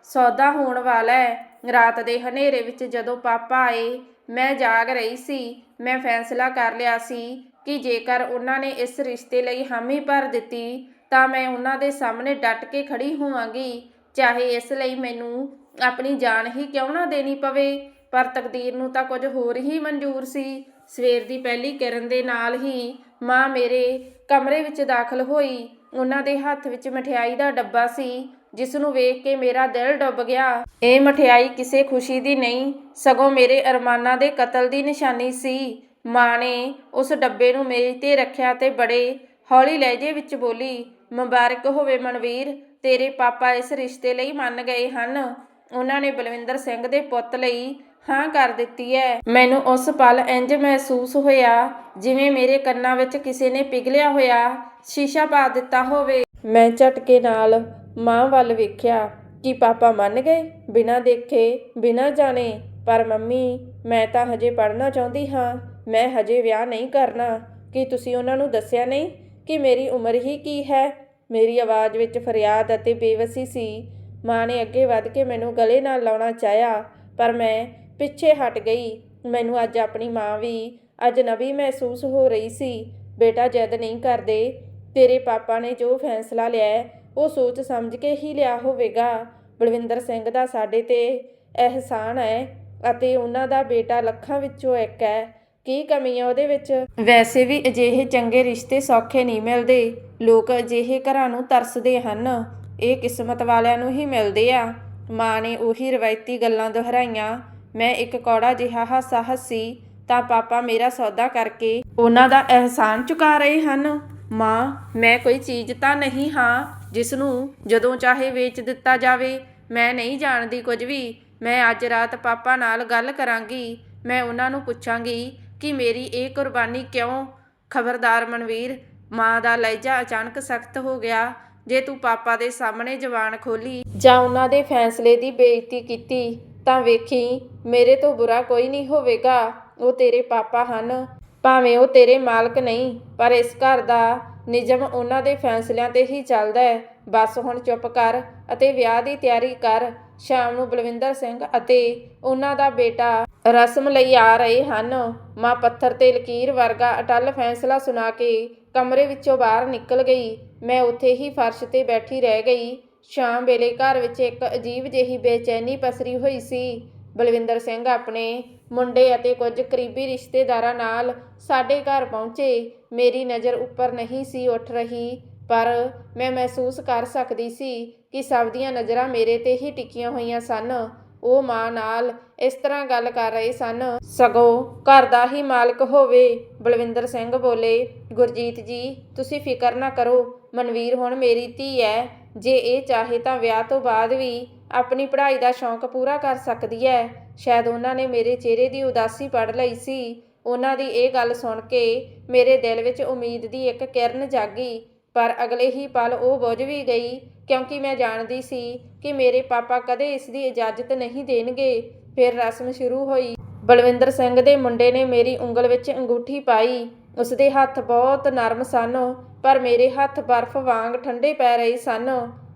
ਸੌਦਾ ਹੋਣ ਵਾਲਾ ਹੈ। ਰਾਤ ਦੇ ਹਨੇਰੇ ਵਿੱਚ ਜਦੋਂ ਪਾਪਾ ਆਏ, ਮੈਂ ਜਾਗ ਰਹੀ ਸੀ। ਮੈਂ ਫੈਸਲਾ ਕਰ ਲਿਆ ਸੀ ਕਿ ਜੇਕਰ ਉਹਨਾਂ ਨੇ ਇਸ ਰਿਸ਼ਤੇ ਲਈ ਹਾਮੀ ਭਰ ਦਿੱਤੀ ਤਾਂ ਮੈਂ ਉਹਨਾਂ ਦੇ ਸਾਹਮਣੇ ਡਟ ਕੇ ਖੜੀ ਹੋਵਾਂਗੀ। ਚਾਹੇ ਇਸ ਲਈ ਮੈਨੂੰ ਆਪਣੀ ਜਾਨ ਹੀ ਕਿਉਂ ਨਾ ਦੇਣੀ ਪਵੇ, ਪਰ ਤਕਦੀਰ ਨੂੰ ਤਾਂ ਕੁਝ ਹੋਰ ਹੀ ਮਨਜ਼ੂਰ ਸੀ। ਸਵੇਰ ਦੀ ਪਹਿਲੀ ਕਿਰਨ ਦੇ ਨਾਲ ਹੀ ਮਾਂ ਮੇਰੇ ਕਮਰੇ ਵਿੱਚ ਦਾਖਲ ਹੋਈ। ਉਹਨਾਂ ਦੇ ਹੱਥ ਵਿੱਚ ਮਠਿਆਈ ਦਾ ਡੱਬਾ ਸੀ, ਜਿਸ ਨੂੰ ਵੇਖ ਕੇ ਮੇਰਾ ਦਿਲ ਡੁੱਬ ਗਿਆ। ਇਹ ਮਠਿਆਈ ਕਿਸੇ ਖੁਸ਼ੀ ਦੀ ਨਹੀਂ, ਸਗੋਂ ਮੇਰੇ ਅਰਮਾਨਾਂ ਦੇ ਕਤਲ ਦੀ ਨਿਸ਼ਾਨੀ ਸੀ। ਮਾਂ ਨੇ ਉਸ ਡੱਬੇ ਨੂੰ ਮੇਜ਼ ਤੇ ਰੱਖਿਆ ਤੇ ਬੜੇ ਹੌਲੀ ਲਹਿਜੇ ਵਿੱਚ ਬੋਲੀ, ਮੁਬਾਰਕ ਹੋਵੇ ਮਨਵੀਰ ਤੇਰੇ ਪਾਪਾ ਇਸ ਰਿਸ਼ਤੇ ਲਈ ਮੰਨ ਗਏ ਹਨ। ਉਹਨਾਂ ਨੇ ਬਲਵਿੰਦਰ ਸਿੰਘ ਦੇ ਪੁੱਤ ਲਈ ਹਾਂ ਕਰ ਦਿੱਤੀ ਹੈ। ਮੈਨੂੰ ਉਸ ਪਲ ਇੰਜ ਮਹਿਸੂਸ ਹੋਇਆ ਜਿਵੇਂ ਮੇਰੇ ਕੰਨਾਂ ਵਿੱਚ ਕਿਸੇ ਨੇ ਪਿਘਲਿਆ ਹੋਇਆ ਸ਼ੀਸ਼ਾ ਪਾ ਦਿੱਤਾ ਹੋਵੇ। ਮੈਂ ਝਟਕੇ ਨਾਲ ਮਾਂ ਵੱਲ ਵੇਖਿਆ ਕਿ ਪਾਪਾ ਮੰਨ ਗਏ, ਬਿਨਾਂ ਦੇਖੇ, ਬਿਨਾਂ ਜਾਣੇ। ਪਰ ਮੰਮੀ, ਮੈਂ ਤਾਂ ਹਜੇ ਪੜ੍ਹਨਾ ਚਾਹੁੰਦੀ ਹਾਂ। ਮੈਂ ਹਜੇ ਵਿਆਹ ਨਹੀਂ ਕਰਨਾ। ਕੀ ਤੁਸੀਂ ਉਹਨਾਂ ਨੂੰ ਦੱਸਿਆ ਨਹੀਂ ਕਿ ਮੇਰੀ ਉਮਰ ਹੀ ਕੀ ਹੈ? ਮੇਰੀ ਆਵਾਜ਼ ਵਿੱਚ ਫਰਿਆਦ ਅਤੇ ਬੇਵਸੀ ਸੀ। ਮਾਂ ਨੇ ਅੱਗੇ ਵੱਧ ਕੇ ਮੈਨੂੰ ਗਲੇ ਨਾਲ ਲਾਉਣਾ ਚਾਹਿਆ, ਪਰ ਮੈਂ ਪਿੱਛੇ ਹਟ ਗਈ। ਮੈਨੂੰ ਅੱਜ ਆਪਣੀ ਮਾਂ ਵੀ ਅਜਨਬੀ ਮਹਿਸੂਸ ਹੋ ਰਹੀ ਸੀ। ਬੇਟਾ ਜਦ ਨਹੀਂ ਕਰਦੇ, ਤੇਰੇ ਪਾਪਾ ਨੇ ਜੋ ਫੈਸਲਾ ਲਿਆ ਉਹ ਸੋਚ ਸਮਝ ਕੇ ਹੀ ਲਿਆ ਹੋਵੇਗਾ। ਬਲਵਿੰਦਰ ਸਿੰਘ ਦਾ ਸਾਡੇ ਤੇ ਅਹਿਸਾਨ ਹੈ ਅਤੇ ਉਹਨਾਂ ਦਾ ਬੇਟਾ ਲੱਖਾਂ ਵਿੱਚੋਂ ਇੱਕ ਹੈ। ਕੀ ਕਮੀ ਹੈ ਉਹਦੇ ਵਿੱਚ? ਵੈਸੇ ਵੀ ਅਜਿਹੇ ਚੰਗੇ ਰਿਸ਼ਤੇ ਸੌਖੇ ਨਹੀਂ ਮਿਲਦੇ। ਲੋਕ ਅਜਿਹੇ ਘਰਾਂ ਨੂੰ ਤਰਸਦੇ ਹਨ। ਇਹ ਕਿਸਮਤ ਵਾਲਿਆਂ ਨੂੰ ਹੀ ਮਿਲਦੇ ਆ। ਮਾਂ ਨੇ ਉਹੀ ਰਵਾਇਤੀ ਗੱਲਾਂ ਦੁਹਰਾਈਆਂ। ਮੈਂ ਇੱਕ ਕੌੜਾ ਜਿਹਾ ਹਾਸਾ ਹੱਸੀ, ਤਾਂ ਪਾਪਾ ਮੇਰਾ ਸੌਦਾ ਕਰਕੇ ਉਹਨਾਂ ਦਾ ਅਹਿਸਾਨ ਚੁਕਾ ਰਹੇ ਹਨ। ਮਾਂ, ਮੈਂ ਕੋਈ ਚੀਜ਼ ਤਾਂ ਨਹੀਂ ਹਾਂ, ਜਿਸ ਨੂੰ ਜਦੋਂ ਚਾਹੇ ਵੇਚ ਦਿੱਤਾ ਜਾਵੇ। ਮੈਂ ਨਹੀਂ ਜਾਣਦੀ ਕੁਝ ਵੀ। ਮੈਂ ਅੱਜ ਰਾਤ ਪਾਪਾ ਨਾਲ ਗੱਲ ਕਰਾਂਗੀ। ਮੈਂ ਉਹਨਾਂ ਨੂੰ ਪੁੱਛਾਂਗੀ ਕਿ ਮੇਰੀ ਇਹ ਕੁਰਬਾਨੀ ਕਿਉਂ? ਖਬਰਦਾਰ ਮਨਵੀਰ, ਮਾਂ ਦਾ ਲਹਿਜਾ ਅਚਾਨਕ ਸਖਤ ਹੋ ਗਿਆ। ਜੇ ਤੂੰ ਪਾਪਾ ਦੇ ਸਾਹਮਣੇ ਜ਼ਬਾਨ ਖੋਲੀ ਜਾਂ ਉਹਨਾਂ ਦੇ ਫੈਸਲੇ ਦੀ ਬੇਇੱਜ਼ਤੀ ਕੀਤੀ, ਤਾਂ ਵੇਖੀ, ਮੇਰੇ ਤੋਂ ਬੁਰਾ ਕੋਈ ਨਹੀਂ ਹੋਵੇਗਾ। ਉਹ ਤੇਰੇ ਪਾਪਾ ਹਨ। ਭਾਵੇਂ ਉਹ ਤੇਰੇ ਮਾਲਕ ਨਹੀਂ, ਪਰ ਇਸ ਘਰ ਦਾ ਨਿਯਮ ਉਹਨਾਂ ਦੇ ਫੈਸਲਿਆਂ ਤੇ ਹੀ ਚੱਲਦਾ ਹੈ। ਬਸ ਹੁਣ ਚੁੱਪ ਕਰ ਅਤੇ ਵਿਆਹ ਦੀ ਤਿਆਰੀ ਕਰ। ਸ਼ਾਮ ਨੂੰ ਬਲਵਿੰਦਰ ਸਿੰਘ ਅਤੇ ਉਹਨਾਂ ਦਾ ਬੇਟਾ ਰਸਮ ਲਈ ਆ ਰਹੇ ਹਨ। ਮਾਂ ਪੱਥਰ ਤੇ ਲਕੀਰ ਵਰਗਾ ਅਟਲ ਫੈਸਲਾ ਸੁਣਾ ਕੇ ਕਮਰੇ ਵਿੱਚੋਂ ਬਾਹਰ ਨਿਕਲ ਗਈ। ਮੈਂ ਉੱਥੇ ਹੀ ਫਰਸ਼ ਤੇ ਬੈਠੀ ਰਹਿ ਗਈ। ਸ਼ਾਮ ਵੇਲੇ ਘਰ ਵਿੱਚ ਇੱਕ ਅਜੀਬ ਜਿਹੀ ਬੇਚੈਨੀ ਪਸਰੀ ਹੋਈ ਸੀ। ਬਲਵਿੰਦਰ ਸਿੰਘ ਆਪਣੇ ਮੁੰਡੇ ਅਤੇ ਕੁਝ ਕਰੀਬੀ ਰਿਸ਼ਤੇਦਾਰਾਂ ਨਾਲ ਸਾਡੇ ਘਰ ਪਹੁੰਚੇ। ਮੇਰੀ ਨਜ਼ਰ ਉੱਪਰ ਨਹੀਂ ਸੀ ਉੱਠ ਰਹੀ। ਪਰ ਮੈਂ ਮਹਿਸੂਸ ਕਰ ਸਕਦੀ ਸੀ ਕਿ ਸਭ ਦੀਆਂ ਨਜ਼ਰਾਂ ਮੇਰੇ ਤੇ ਹੀ ਟਿਕੀਆਂ ਹੋਈਆਂ ਸਨ। ਉਹ ਮਾਂ ਨਾਲ ਇਸ ਤਰ੍ਹਾਂ ਗੱਲ ਕਰ ਰਹੇ ਸਨ। ਸਗੋਂ ਘਰ ਦਾ ਹੀ ਮਾਲਕ ਹੋਵੇ, ਬਲਵਿੰਦਰ ਸਿੰਘ ਬੋਲੇ, ਗੁਰਜੀਤ ਜੀ, ਤੁਸੀਂ ਫਿਕਰ ਨਾ ਕਰੋ, ਮਨਵੀਰ ਹੁਣ ਮੇਰੀ ਧੀ ਹੈ ਜੇ ਇਹ ਚਾਹੇ ਤਾਂ ਵਿਆਹ ਤੋਂ ਬਾਅਦ ਵੀ ਆਪਣੀ ਪੜ੍ਹਾਈ ਦਾ ਸ਼ੌਂਕ ਪੂਰਾ ਕਰ ਸਕਦੀ ਹੈ ਸ਼ਾਇਦ ਉਹਨਾਂ ਨੇ ਮੇਰੇ ਚਿਹਰੇ ਦੀ ਉਦਾਸੀ ਪੜ੍ਹ ਲਈ ਸੀ। ਉਹਨਾਂ ਦੀ ਇਹ ਗੱਲ ਸੁਣ ਕੇ ਮੇਰੇ ਦਿਲ ਵਿੱਚ ਉਮੀਦ ਦੀ ਇੱਕ ਕਿਰਨ ਜਾਗੀ। ਪਰ ਅਗਲੇ ਹੀ ਪਲ ਉਹ ਬੁੱਝ ਵੀ ਗਈ, ਕਿਉਂਕਿ ਮੈਂ ਜਾਣਦੀ ਸੀ ਕਿ ਮੇਰੇ ਪਾਪਾ ਕਦੇ ਇਸ ਦੀ ਇਜਾਜ਼ਤ ਨਹੀਂ ਦੇਣਗੇ। ਫਿਰ ਰਸਮ ਸ਼ੁਰੂ ਹੋਈ। ਬਲਵਿੰਦਰ ਸਿੰਘ ਦੇ ਮੁੰਡੇ ਨੇ ਮੇਰੀ ਉਂਗਲ ਵਿੱਚ ਅੰਗੂਠੀ ਪਾਈ। ਉਸ ਦੇ ਹੱਥ ਬਹੁਤ ਨਰਮ ਸਨ, ਪਰ ਮੇਰੇ ਹੱਥ ਬਰਫ਼ ਵਾਂਗ ਠੰਡੇ ਪੈ ਰਹੇ ਸਨ।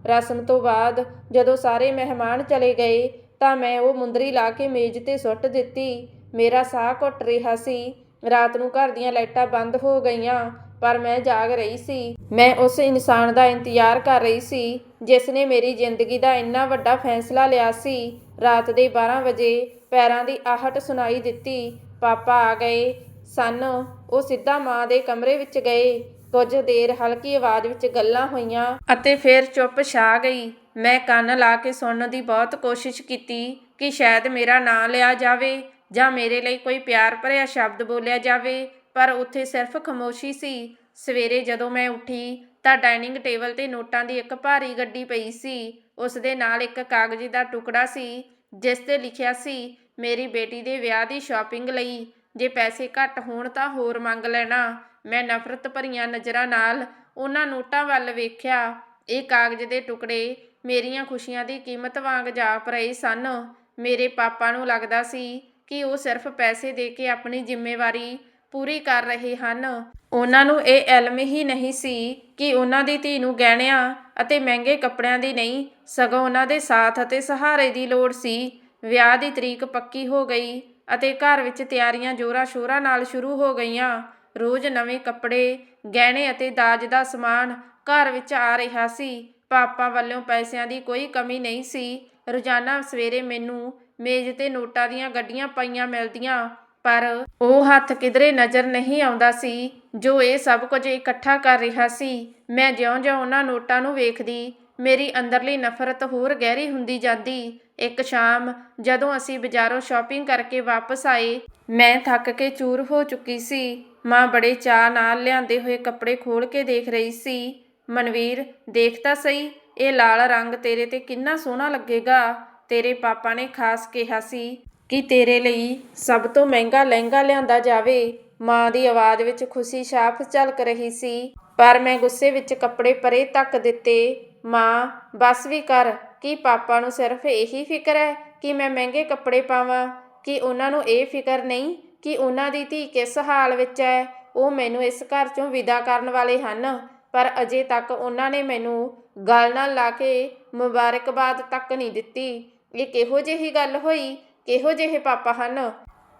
ਰਸਮ ਤੋਂ ਬਾਅਦ ਜਦੋਂ ਸਾਰੇ ਮਹਿਮਾਨ ਚਲੇ ਗਏ, ਤਾਂ ਮੈਂ ਉਹ ਮੁੰਦਰੀ ਲਾ ਕੇ ਮੇਜ਼ ਤੇ ਸੁੱਟ ਦਿੱਤੀ। ਮੇਰਾ ਸਾਹ ਘੁੱਟ ਰਿਹਾ ਸੀ। ਰਾਤ ਨੂੰ ਘਰ ਦੀਆਂ ਲਾਈਟਾਂ ਬੰਦ ਹੋ ਗਈਆਂ। ਪਰ ਮੈਂ ਜਾਗ ਰਹੀ ਸੀ। ਮੈਂ ਉਸ ਇਨਸਾਨ ਦਾ ਇੰਤਜ਼ਾਰ ਕਰ ਰਹੀ ਸੀ ਜਿਸ ਨੇ ਮੇਰੀ ਜ਼ਿੰਦਗੀ ਦਾ ਇੰਨਾ ਵੱਡਾ ਫੈਸਲਾ ਲਿਆ ਸੀ। ਰਾਤ ਦੇ 12 ਵਜੇ ਪੈਰਾਂ ਦੀ ਆਹਟ ਸੁਣਾਈ ਦਿੱਤੀ, ਪਾਪਾ ਆ ਗਏ। ਸਨ। ਉਹ ਸਿੱਧਾ ਮਾਂ ਦੇ ਕਮਰੇ ਵਿੱਚ ਗਏ। ਕੁਝ ਦੇਰ ਹਲਕੀ ਆਵਾਜ਼ ਵਿੱਚ ਗੱਲਾਂ ਹੋਈਆਂ ਅਤੇ ਫਿਰ ਚੁੱਪ ਛਾ ਗਈ। ਮੈਂ ਕੰਨ ਲਾ ਕੇ ਸੁਣਨ ਦੀ ਬਹੁਤ ਕੋਸ਼ਿਸ਼ ਕੀਤੀ ਕਿ ਸ਼ਾਇਦ ਮੇਰਾ ਨਾਂ ਲਿਆ ਜਾਵੇ ਜਾਂ ਮੇਰੇ ਲਈ ਕੋਈ ਪਿਆਰ ਭਰਿਆ ਸ਼ਬਦ ਬੋਲਿਆ ਜਾਵੇ। ਪਰ ਉੱਥੇ ਸਿਰਫ ਖਾਮੋਸ਼ੀ ਸੀ। ਸਵੇਰੇ ਜਦੋਂ ਮੈਂ ਉੱਠੀ, ਤਾਂ ਡਾਈਨਿੰਗ ਟੇਬਲ ਤੇ ਨੋਟਾਂ ਦੀ ਇੱਕ ਭਾਰੀ ਗੱਡੀ ਪਈ ਸੀ। ਉਸ ਦੇ ਨਾਲ ਇੱਕ ਕਾਗਜ਼ੀ ਦਾ ਟੁਕੜਾ ਸੀ, ਜਿਸ ਤੇ ਲਿਖਿਆ ਸੀ, ਮੇਰੀ ਬੇਟੀ ਦੇ ਵਿਆਹ ਦੀ ਸ਼ਾਪਿੰਗ ਲਈ, ਜੇ ਪੈਸੇ ਘੱਟ ਹੋਣ ਤਾਂ ਹੋਰ ਮੰਗ ਲੈਣਾ। ਮੈਂ ਨਫ਼ਰਤ ਭਰੀਆਂ ਨਜ਼ਰਾਂ ਨਾਲ ਉਹਨਾਂ ਨੋਟਾਂ ਵੱਲ ਵੇਖਿਆ। ਇਹ ਕਾਗਜ਼ ਦੇ ਟੁਕੜੇ ਮੇਰੀਆਂ ਖੁਸ਼ੀਆਂ ਦੀ ਕੀਮਤ ਵਾਂਗ ਜਾਪ ਰਹੇ ਸਨ। ਮੇਰੇ ਪਾਪਾ ਨੂੰ ਲੱਗਦਾ ਸੀ ਕਿ ਉਹ ਸਿਰਫ ਪੈਸੇ ਦੇ ਕੇ ਆਪਣੀ ਜ਼ਿੰਮੇਵਾਰੀ ਪੂਰੀ ਕਰ ਰਹੇ ਹਨ। ਉਹਨਾਂ ਨੂੰ ਇਹ ਇਲਮ ਹੀ ਨਹੀਂ ਸੀ ਕਿ ਉਹਨਾਂ ਦੀ ਧੀ ਨੂੰ ਗਹਿਣਿਆਂ ਅਤੇ ਮਹਿੰਗੇ ਕੱਪੜਿਆਂ ਦੀ ਨਹੀਂ, ਸਗੋਂ ਉਹਨਾਂ ਦੇ ਸਾਥ ਅਤੇ ਸਹਾਰੇ ਦੀ ਲੋੜ ਸੀ। ਵਿਆਹ ਦੀ ਤਰੀਕ ਪੱਕੀ ਹੋ ਗਈ ਅਤੇ ਘਰ ਵਿੱਚ ਤਿਆਰੀਆਂ ਜੋਰਾਂ ਸ਼ੋਰਾਂ ਨਾਲ ਸ਼ੁਰੂ ਹੋ ਗਈਆਂ। ਰੋਜ਼ ਨਵੇਂ ਕੱਪੜੇ, ਗਹਿਣੇ ਅਤੇ ਦਾਜ ਦਾ ਸਮਾਨ ਘਰ ਵਿੱਚ ਆ ਰਿਹਾ ਸੀ। ਪਾਪਾ ਵੱਲੋਂ ਪੈਸਿਆਂ ਦੀ ਕੋਈ ਕਮੀ ਨਹੀਂ ਸੀ। ਰੋਜ਼ਾਨਾ ਸਵੇਰੇ ਮੈਨੂੰ ਮੇਜ਼ ਤੇ ਨੋਟਾਂ ਦੀਆਂ ਗੱਡੀਆਂ ਪਈਆਂ ਮਿਲਦੀਆਂ। ਪਰ ਉਹ ਹੱਥ ਕਿਧਰੇ ਨਜ਼ਰ ਨਹੀਂ ਆਉਂਦਾ ਸੀ, ਜੋ ਇਹ ਸਭ ਕੁਝ ਇਕੱਠਾ ਕਰ ਰਿਹਾ ਸੀ। ਮੈਂ ਜਿਉਂ-ਜਿਉਂ ਉਹਨਾਂ ਨੋਟਾਂ ਨੂੰ ਵੇਖਦੀ, ਮੇਰੀ ਅੰਦਰਲੀ ਨਫ਼ਰਤ ਹੋਰ ਗਹਿਰੀ ਹੁੰਦੀ ਜਾਂਦੀ। ਇੱਕ ਸ਼ਾਮ, ਜਦੋਂ ਅਸੀਂ ਬਾਜ਼ਾਰੋਂ ਸ਼ਾਪਿੰਗ ਕਰਕੇ ਵਾਪਸ ਆਏ, ਮੈਂ ਥੱਕ ਕੇ ਚੂਰ ਹੋ ਚੁੱਕੀ ਸੀ। ਮਾਂ ਬੜੇ ਚਾਅ ਨਾਲ ਲਿਆਂਦੇ ਹੋਏ ਕੱਪੜੇ ਖੋਲ ਕੇ ਦੇਖ ਰਹੀ ਸੀ। ਮਨਵੀਰ, ਦੇਖ ਤਾਂ ਸਹੀ, ਇਹ ਲਾਲ ਰੰਗ ਤੇਰੇ ਤੇ ਕਿੰਨਾ ਸੋਹਣਾ ਲੱਗੇਗਾ। ਤੇਰੇ ਪਾਪਾ ਨੇ ਖਾਸ ਕਿਹਾ ਸੀ। ਕਿ ਤੇਰੇ ਲਈ ਸਭ ਤੋਂ ਮਹਿੰਗਾ ਲਹਿੰਗਾ ਲਿਆਂਦਾ ਜਾਵੇ। ਮਾਂ ਦੀ ਆਵਾਜ਼ ਵਿੱਚ ਖੁਸ਼ੀ ਸਾਫ਼ ਝਲਕ ਰਹੀ ਸੀ। ਪਰ ਮੈਂ ਗੁੱਸੇ ਵਿੱਚ ਕੱਪੜੇ ਪਰੇ ਤੱਕ ਦਿੱਤੇ। ਮਾਂ, ਬਸ ਵੀ ਕਰ, ਕਿ ਪਾਪਾ ਨੂੰ ਸਿਰਫ ਇਹੀ ਫਿਕਰ ਹੈ ਕਿ ਮੈਂ ਮਹਿੰਗੇ ਕੱਪੜੇ ਪਾਵਾਂ? ਕਿ ਉਹਨਾਂ ਨੂੰ ਇਹ ਫਿਕਰ ਨਹੀਂ ਕਿ ਉਹਨਾਂ ਦੀ ਧੀ ਕਿਸ ਹਾਲ ਵਿੱਚ ਹੈ? ਉਹ ਮੈਨੂੰ ਇਸ ਘਰ ਚੋਂ ਵਿਦਾ ਕਰਨ ਵਾਲੇ ਹਨ। ਪਰ ਅਜੇ ਤੱਕ ਉਹਨਾਂ ਨੇ ਮੈਨੂੰ ਗਲ ਨਾਲ ਲਾ ਕੇ ਮੁਬਾਰਕਬਾਦ ਤੱਕ ਨਹੀਂ ਦਿੱਤੀ। ਇਹ ਕਿਹੋ ਜਿਹੀ ਗੱਲ ਹੋਈ ਕਿਹੋ ਜਿਹੇ ਪਾਪਾ ਹਨ?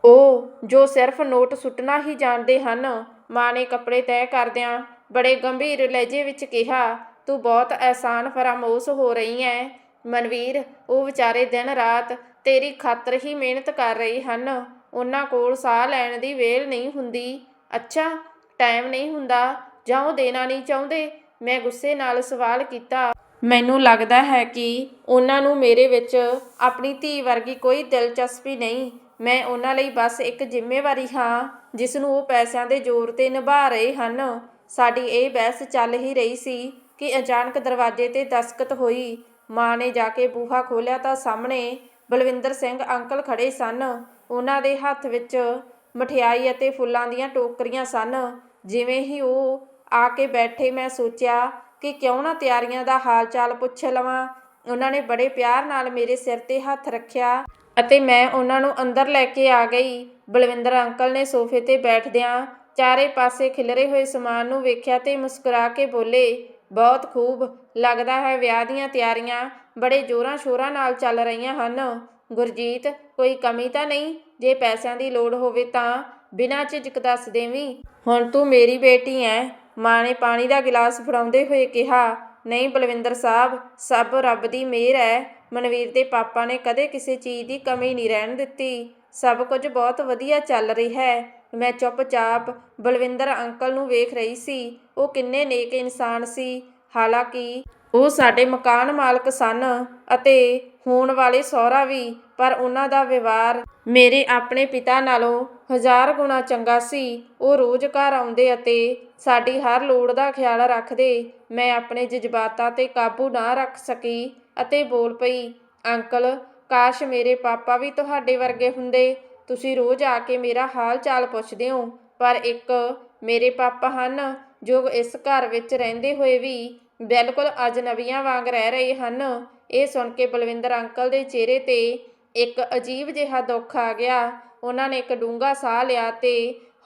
ਉਹ ਜੋ ਸਿਰਫ ਨੋਟ ਸੁੱਟਣਾ ਹੀ ਜਾਣਦੇ ਹਨ। ਮਾਂ ਨੇ ਕੱਪੜੇ ਤੈਅ ਕਰਦਿਆਂ ਬੜੇ ਗੰਭੀਰ ਲਹਿਜੇ ਵਿੱਚ ਕਿਹਾ, ਤੂੰ ਬਹੁਤ ਅਹਿਸਾਨ ਫਰਾਮੋਸ਼ ਹੋ ਰਹੀ ਹੈ ਮਨਵੀਰ, ਉਹ ਵਿਚਾਰੇ ਦਿਨ ਰਾਤ ਤੇਰੀ ਖਾਤਰ ਹੀ ਮਿਹਨਤ ਕਰ ਰਹੇ ਹਨ। ਉਹਨਾਂ ਕੋਲ ਸਾਹ ਲੈਣ ਦੀ ਵੇਲ ਨਹੀਂ ਹੁੰਦੀ। ਅੱਛਾ, ਟਾਈਮ ਨਹੀਂ ਹੁੰਦਾ। ਜਾਂ ਉਹ ਦੇਣਾ ਨਹੀਂ ਚਾਹੁੰਦੇ? ਮੈਂ ਗੁੱਸੇ ਨਾਲ ਸਵਾਲ ਕੀਤਾ। ਮੈਨੂੰ ਲੱਗਦਾ ਹੈ ਕਿ ਉਹਨਾਂ ਨੂੰ ਮੇਰੇ ਵਿੱਚ ਆਪਣੀ ਧੀ ਵਰਗੀ ਕੋਈ ਦਿਲਚਸਪੀ ਨਹੀਂ। ਮੈਂ ਉਹਨਾਂ ਲਈ ਬਸ ਇੱਕ ਜ਼ਿੰਮੇਵਾਰੀ ਹਾਂ, ਜਿਸ ਨੂੰ ਉਹ ਪੈਸਿਆਂ ਦੇ ਜ਼ੋਰ ਤੇ ਨਿਭਾ ਰਹੇ ਹਨ। ਸਾਡੀ ਇਹ ਬਹਿਸ ਚੱਲ ਹੀ ਰਹੀ ਸੀ ਕਿ ਅਚਾਨਕ ਦਰਵਾਜ਼ੇ ਤੇ ਦਸਕਤ ਹੋਈ। ਮਾਂ ਨੇ ਜਾ ਕੇ ਬੂਹਾ ਖੋਲ੍ਹਿਆ ਤਾਂ ਸਾਹਮਣੇ ਬਲਵਿੰਦਰ ਸਿੰਘ ਅੰਕਲ ਖੜ੍ਹੇ ਸਨ। ਉਹਨਾਂ ਦੇ ਹੱਥ ਵਿੱਚ ਮਠਿਆਈ ਅਤੇ ਫੁੱਲਾਂ ਦੀਆਂ ਟੋਕਰੀਆਂ ਸਨ। ਜਿਵੇਂ ਹੀ ਉਹ ਆ ਕੇ ਬੈਠੇ ਮੈਂ ਸੋਚਿਆ ਕਿ ਕਿਉਂ ਨਾ ਤਿਆਰੀਆਂ ਦਾ ਹਾਲ ਚਾਲ ਪੁੱਛ ਲਵਾਂ। ਉਹਨਾਂ ਨੇ ਬੜੇ ਪਿਆਰ ਨਾਲ ਮੇਰੇ ਸਿਰ ਤੇ ਹੱਥ ਰੱਖਿਆ ਅਤੇ ਮੈਂ ਉਹਨਾਂ ਨੂੰ ਅੰਦਰ ਲੈ ਕੇ ਆ ਗਈ। ਬਲਵਿੰਦਰ ਅੰਕਲ ਨੇ ਸੋਫੇ ਤੇ ਬੈਠਦਿਆਂ ਚਾਰੇ ਪਾਸੇ ਖਿਲਰੇ ਹੋਏ ਸਮਾਨ ਨੂੰ ਵੇਖਿਆ ਤੇ ਮੁਸਕਰਾ ਕੇ ਬੋਲੇ, ਬਹੁਤ ਖੂਬ। ਲੱਗਦਾ ਹੈ ਵਿਆਹ ਦੀਆਂ ਤਿਆਰੀਆਂ ਬੜੇ ਜ਼ੋਰਾਂ ਸ਼ੋਰਾਂ ਨਾਲ ਚੱਲ ਰਹੀਆਂ ਹਨ। ਗੁਰਜੀਤ, ਕੋਈ ਕਮੀ ਤਾਂ ਨਹੀਂ? ਜੇ ਪੈਸਿਆਂ ਦੀ ਲੋੜ ਹੋਵੇ ਤਾਂ ਬਿਨਾਂ ਝਿਜਕ ਦੱਸ ਦੇਵੀਂ। ਹੁਣ ਤੂੰ ਮੇਰੀ ਬੇਟੀ ਐ। ਮਾਂ ਨੇ ਪਾਣੀ ਦਾ ਗਿਲਾਸ ਫੜਾਉਂਦੇ ਹੋਏ ਕਿਹਾ, ਨਹੀਂ ਬਲਵਿੰਦਰ ਸਾਹਿਬ, ਸਭ ਰੱਬ ਦੀ ਮਿਹਰ ਹੈ ਮਨਵੀਰ ਦੇ ਪਾਪਾ ਨੇ ਕਦੇ ਕਿਸੇ ਚੀਜ਼ ਦੀ ਕਮੀ ਨਹੀਂ ਰਹਿਣ ਦਿੱਤੀ। ਸਭ ਕੁਝ ਬਹੁਤ ਵਧੀਆ ਚੱਲ ਰਿਹਾ ਹੈ ਮੈਂ ਚੁੱਪਚਾਪ ਬਲਵਿੰਦਰ ਅੰਕਲ ਨੂੰ ਵੇਖ ਰਹੀ ਸੀ। ਉਹ ਕਿੰਨੇ ਨੇਕ ਇਨਸਾਨ ਸੀ। ਹਾਲਾਂਕਿ ਉਹ ਸਾਡੇ ਮਕਾਨ ਮਾਲਕ ਸਨ ਅਤੇ ਹੋਣ ਵਾਲੇ ਸਹੁਰਾ ਵੀ, ਪਰ ਉਹਨਾਂ ਦਾ ਵਿਵਹਾਰ ਮੇਰੇ ਆਪਣੇ ਪਿਤਾ ਨਾਲੋਂ ਹਜ਼ਾਰ ਗੁਣਾ ਚੰਗਾ ਸੀ। ਉਹ ਰੋਜ਼ ਘਰ ਆਉਂਦੇ ਅਤੇ ਸਾਡੀ ਹਰ ਲੋੜ ਦਾ ਖਿਆਲ ਰੱਖਦੇ, ਮੈਂ ਆਪਣੇ ਜਜ਼ਬਾਤਾਂ ਤੇ ਕਾਬੂ ਨਾ ਰੱਖ ਸਕੀ ਅਤੇ ਬੋਲ ਪਈ, ਅੰਕਲ, ਕਾਸ਼ ਮੇਰੇ ਪਾਪਾ ਵੀ ਤੁਹਾਡੇ ਵਰਗੇ ਹੁੰਦੇ, ਤੁਸੀਂ ਰੋਜ਼ ਆ ਕੇ ਮੇਰਾ ਹਾਲ ਚਾਲ ਪੁੱਛਦੇ ਹੋ, ਪਰ ਇੱਕ ਮੇਰੇ ਪਾਪਾ ਹਨ, ਜੋ ਇਸ ਘਰ ਵਿੱਚ ਰਹਿੰਦੇ ਹੋਏ ਵੀ ਬਿਲਕੁਲ ਅਜਨਬੀਆਂ ਵਾਂਗ ਰਹਿ ਰਹੇ ਹਨ। ਇਹ ਸੁਣ ਕੇ ਬਲਵਿੰਦਰ ਅੰਕਲ ਦੇ ਚਿਹਰੇ ਤੇ ਇੱਕ ਅਜੀਬ ਜਿਹਾ ਦੁੱਖ ਆ ਗਿਆ। ਉਹਨਾਂ ਨੇ ਇੱਕ ਡੂੰਘਾ ਸਾਹ ਲਿਆ ਤੇ